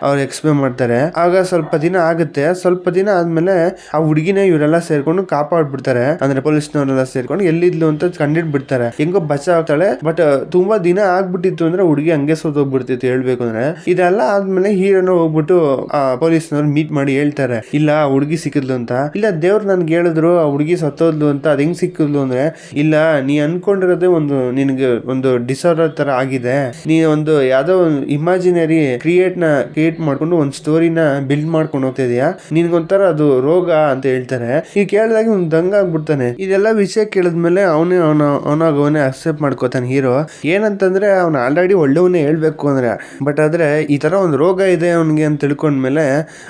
ಅವ್ರು ಎಕ್ಸ್ಪ್ಲೇನ್ ಮಾಡ್ತಾರೆ. ಆಗ ಸ್ವಲ್ಪ ದಿನ ಆಗುತ್ತೆ. ಸ್ವಲ್ಪ ದಿನ ಆದ್ಮೇಲೆ ಆ ಹುಡುಗಿನ ಇವರೆಲ್ಲ ಸೇರ್ಕೊಂಡು ಕಾಪಾಡ್ಬಿಡ್ತಾರೆ. ಅಂದ್ರೆ ಪೊಲೀಸ್ನವರೆಲ್ಲ ಸೇರ್ಕೊಂಡು ಎಲ್ಲಿದ್ಲು ಅಂತ ಕಂಡಿಡ್ಬಿಡ್ತಾರೆ ಹೆಂಗೋ ಬಚಾವ್ತಾಳೆ ಬಟ್ ತುಂಬಾ ದಿನ ಆಗ್ಬಿಟ್ಟಿತ್ತು ಅಂದ್ರೆ ಹುಡುಗಿ ಹಂಗೆ ಸೋತೋಗ್ಬಿಡ್ತಿತ್ತು ಹೇಳ್ಬೇಕು ಅಂದ್ರೆ. ಇದೆಲ್ಲ ಆದ್ಮೇಲೆ ಹೀರೋನ ಹೋಗ್ಬಿಟ್ಟು, ಆ, ಪೊಲೀಸ್ನವ್ರು ಮೀಟ್ ಮಾಡಿ ಹೇಳ್ತಾರೆ. ಇಲ್ಲ ಹುಡುಗಿ ಸಿಕ್ಕಿದ್ಲು ಅಂತ. ಇಲ್ಲ ದೇವ್ರು ನನ್ಗೆ ಹೇಳಿದ್ರು, ಆ ಹುಡುಗಿ ಸತ್ತೋದ್ಲು ಅಂತ ಅದು ಹೆಂಗ್ ಸಿಕ್ಕಿದ್ಲು ಅಂದ್ರೆ, ಇಲ್ಲ, ನೀ ಅನ್ಕೊಂಡಿರೋದೇ ಒಂದು ನಿನಗೆ ಒಂದು ಡಿಸಾರ್ಡರ್ ತರ ಆಗಿದೆ. ನೀ ಒಂದು ಯಾವ್ದೋ ಒಂದು ಇಮ್ಯಾಜಿನರಿ ಕ್ರಿಯೇಟ್ನ ಕ್ರಿಯೇಟ್ ಮಾಡ್ಕೊಂಡು ಒಂದು ಸ್ಟೋರಿನ ಬಿಲ್ಡ್ ಮಾಡ್ಕೊಂಡು ಹೋಗ್ತಾ ಇದೀಯಾ? ನಿನ್ಗೊಂಥರ ಅದು ರೋಗ ಅಂತ ಹೇಳ್ತಾರೆ. ಈಗ ಕೇಳಿದಾಗ ಒಂದು ದಂಗ ಆಗ್ಬಿಡ್ತಾನೆ. ಇದೆಲ್ಲ ವಿಷಯ ಕೇಳಿದ್ಮೇಲೆ ಅವನೇ ಅವನ ಅವನಾಗ ಅವನೇ ಅಕ್ಸೆಪ್ಟ್ ಮಾಡ್ಕೋತಾನೆ ಹೀರೋ ಏನಂತಂದ್ರೆ ಅವ್ನು ಆಲ್ರೆಡಿ ಒಳ್ಳೆಯವನೇ ಹೇಳ್ಬೇಕು ಅಂದ್ರೆ ಬಟ್ ಆದ್ರೆ ಈ ತರ ಒಂದು ರೋಗ ಇದೆ ಅವನಿಗೆ ಅಂತ ತಿಳ್ಕೊಂಡ್ಮೇಲೆ,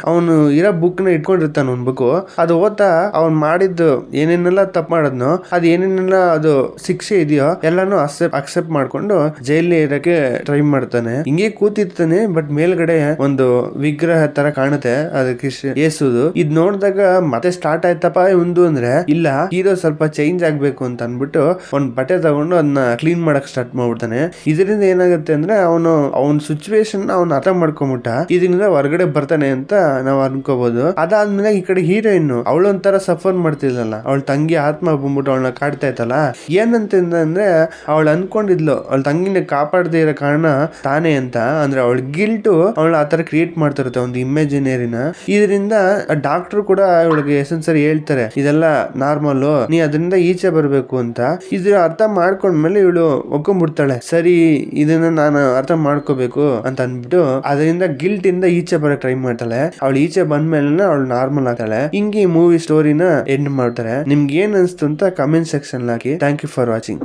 ಅವನು ಇರೋ ಬುಕ್ನ ಇಟ್ಕೊಂಡಿರ್ತಾನೆ ಒಂದು ಬುಕ್ ಅದು ಓದ್ತಾ ಅವ್ನ್ ಮಾಡಿದ್ದು ಏನೇನೆಲ್ಲ ತಪ್ಪು ಮಾಡಿದ್ನೋ, ಅದು ಏನೇನೆಲ್ಲ ಅದು ಶಿಕ್ಷೆ ಇದೆಯೋ, ಎಲ್ಲಾನು ಅಕ್ಸೆಪ್ಟ್ ಅಕ್ಸೆಪ್ಟ್ ಮಾಡ್ಕೊಂಡು ಜೈಲಿ ಇರಕ್ಕೆ ಟ್ರೈ ಮಾಡ್ತಾನೆ. ಹಿಂಗೆ ಕೂತಿರ್ತಾನೆ ಬಟ್ ಮೇಲ್ಗಡೆ ಒಂದು ವಿಗ್ರಹ ತರ ಕಾಣುತ್ತೆ, ಅದಕ್ಕೆ ಏಸುದು. ಇದ್ ನೋಡಿದಾಗ ಮತ್ತೆ ಸ್ಟಾರ್ಟ್ ಆಯ್ತಪ್ಪ ಒಂದು ಅಂದ್ರೆ, ಇಲ್ಲ, ಹೀರೋ ಸ್ವಲ್ಪ ಚೇಂಜ್ ಆಗ್ಬೇಕು ಅಂತ ಅನ್ಬಿಟ್ಟು ಒಂದ್ ಬಟ್ಟೆ ತಗೊಂಡು ಅದನ್ನ ಕ್ಲೀನ್ ಮಾಡಕ್ ಸ್ಟಾರ್ಟ್ ಮಾಡ್ಬಿಡ್ತಾನೆ. ಇದರಿಂದ ಏನಾಗುತ್ತೆ ಅಂದ್ರೆ, ಅವನು, ಅವನ ಸಿಚುವೇಶನ್ ಅವ್ನ ಅರ್ಥ ಮಾಡ್ಕೊಂಬಿಟ್ಟ. ಇದರಿಂದ ಹೊರಗಡೆ ಬರ್ತಾನೆ ಅಂತ ನಾವ್ ಅನ್ಕೋಬಹುದು ಅದಾದ್ಮೇಲೆ ಈ ಕಡೆ ಹೀರೋಯಿನ್ ಅವಳು ಒಂಥರ ಸಫರ್ ಮಾಡ್ತಿದ್ಲಲ್ಲ ಅವಳ ತಂಗಿ ಆತ್ಮ ಬಂದ್ಬಿಟ್ಟು ಅವಳನ್ನ ಕಾಡ್ತಾ ಇತ್ತಲ್ಲ. ಏನಂತ ಅಂದ್ರೆ ಅವಳು ಅನ್ಕೊಂಡಿದ್ಲು, ಅವಳ ತಂಗಿನ ಕಾಪಾಡದೇ ಇರೋ ಕಾರಣ ತಾನೇ ಅಂತ. ಅಂದ್ರೆ ಅವಳ ಗಿಲ್ಟು ಅವಳು ಆತರ ಕ್ರಿಯೇಟ್ ಮಾಡ್ತಿರುತ್ತೆ ಒಂದು ಇಮೇಜಿನೇರಿನ ಇದರಿಂದ ಡಾಕ್ಟರ್ ಕೂಡ ಅವಳಿಗೆ ಎಸೆನ್ಸರಿ ಹೇಳ್ತಾರೆ, ಇದೆಲ್ಲ ನಾರ್ಮಲ್ ನೀ ಅದರಿಂದ ಈಚೆ ಬರಬೇಕು ಅಂತ. ಇದ್ರ ಅರ್ಥ ಮಾಡ್ಕೊಂಡ್ಮೇಲೆ ಇವಳು ಒಪ್ಕೊಂಡ್ಬಿಡ್ತಾಳೆ ಸರಿ, ಇದನ್ನ ನಾನು ಅರ್ಥ ಮಾಡ್ಕೋಬೇಕು ಅಂತ ಅಂದ್ಬಿಟ್ಟು ಅದರಿಂದ ಗಿಲ್ಟ್ ಇಂದ ಈಚೆ ಬರಕ್ ಟ್ರೈ ಮಾಡ್ತಾಳೆ. ಅವಳು ಈಚೆ ಬಂದ್ಮೇಲೆ ಅವಳು ನಾರ್ಮಲ್ ಆಗ್ತಾಳೆ. ಹಿಂಗೆ ಮೂವಿ ಸ್ಟೋರಿನ ಎಂಡ್ ಮಾಡ್ತಾರೆ. ನಿಮ್ಗೆ ಏನ್ ಅನ್ಸ್ತು ಅಂತ comment section hockey. Thank you for watching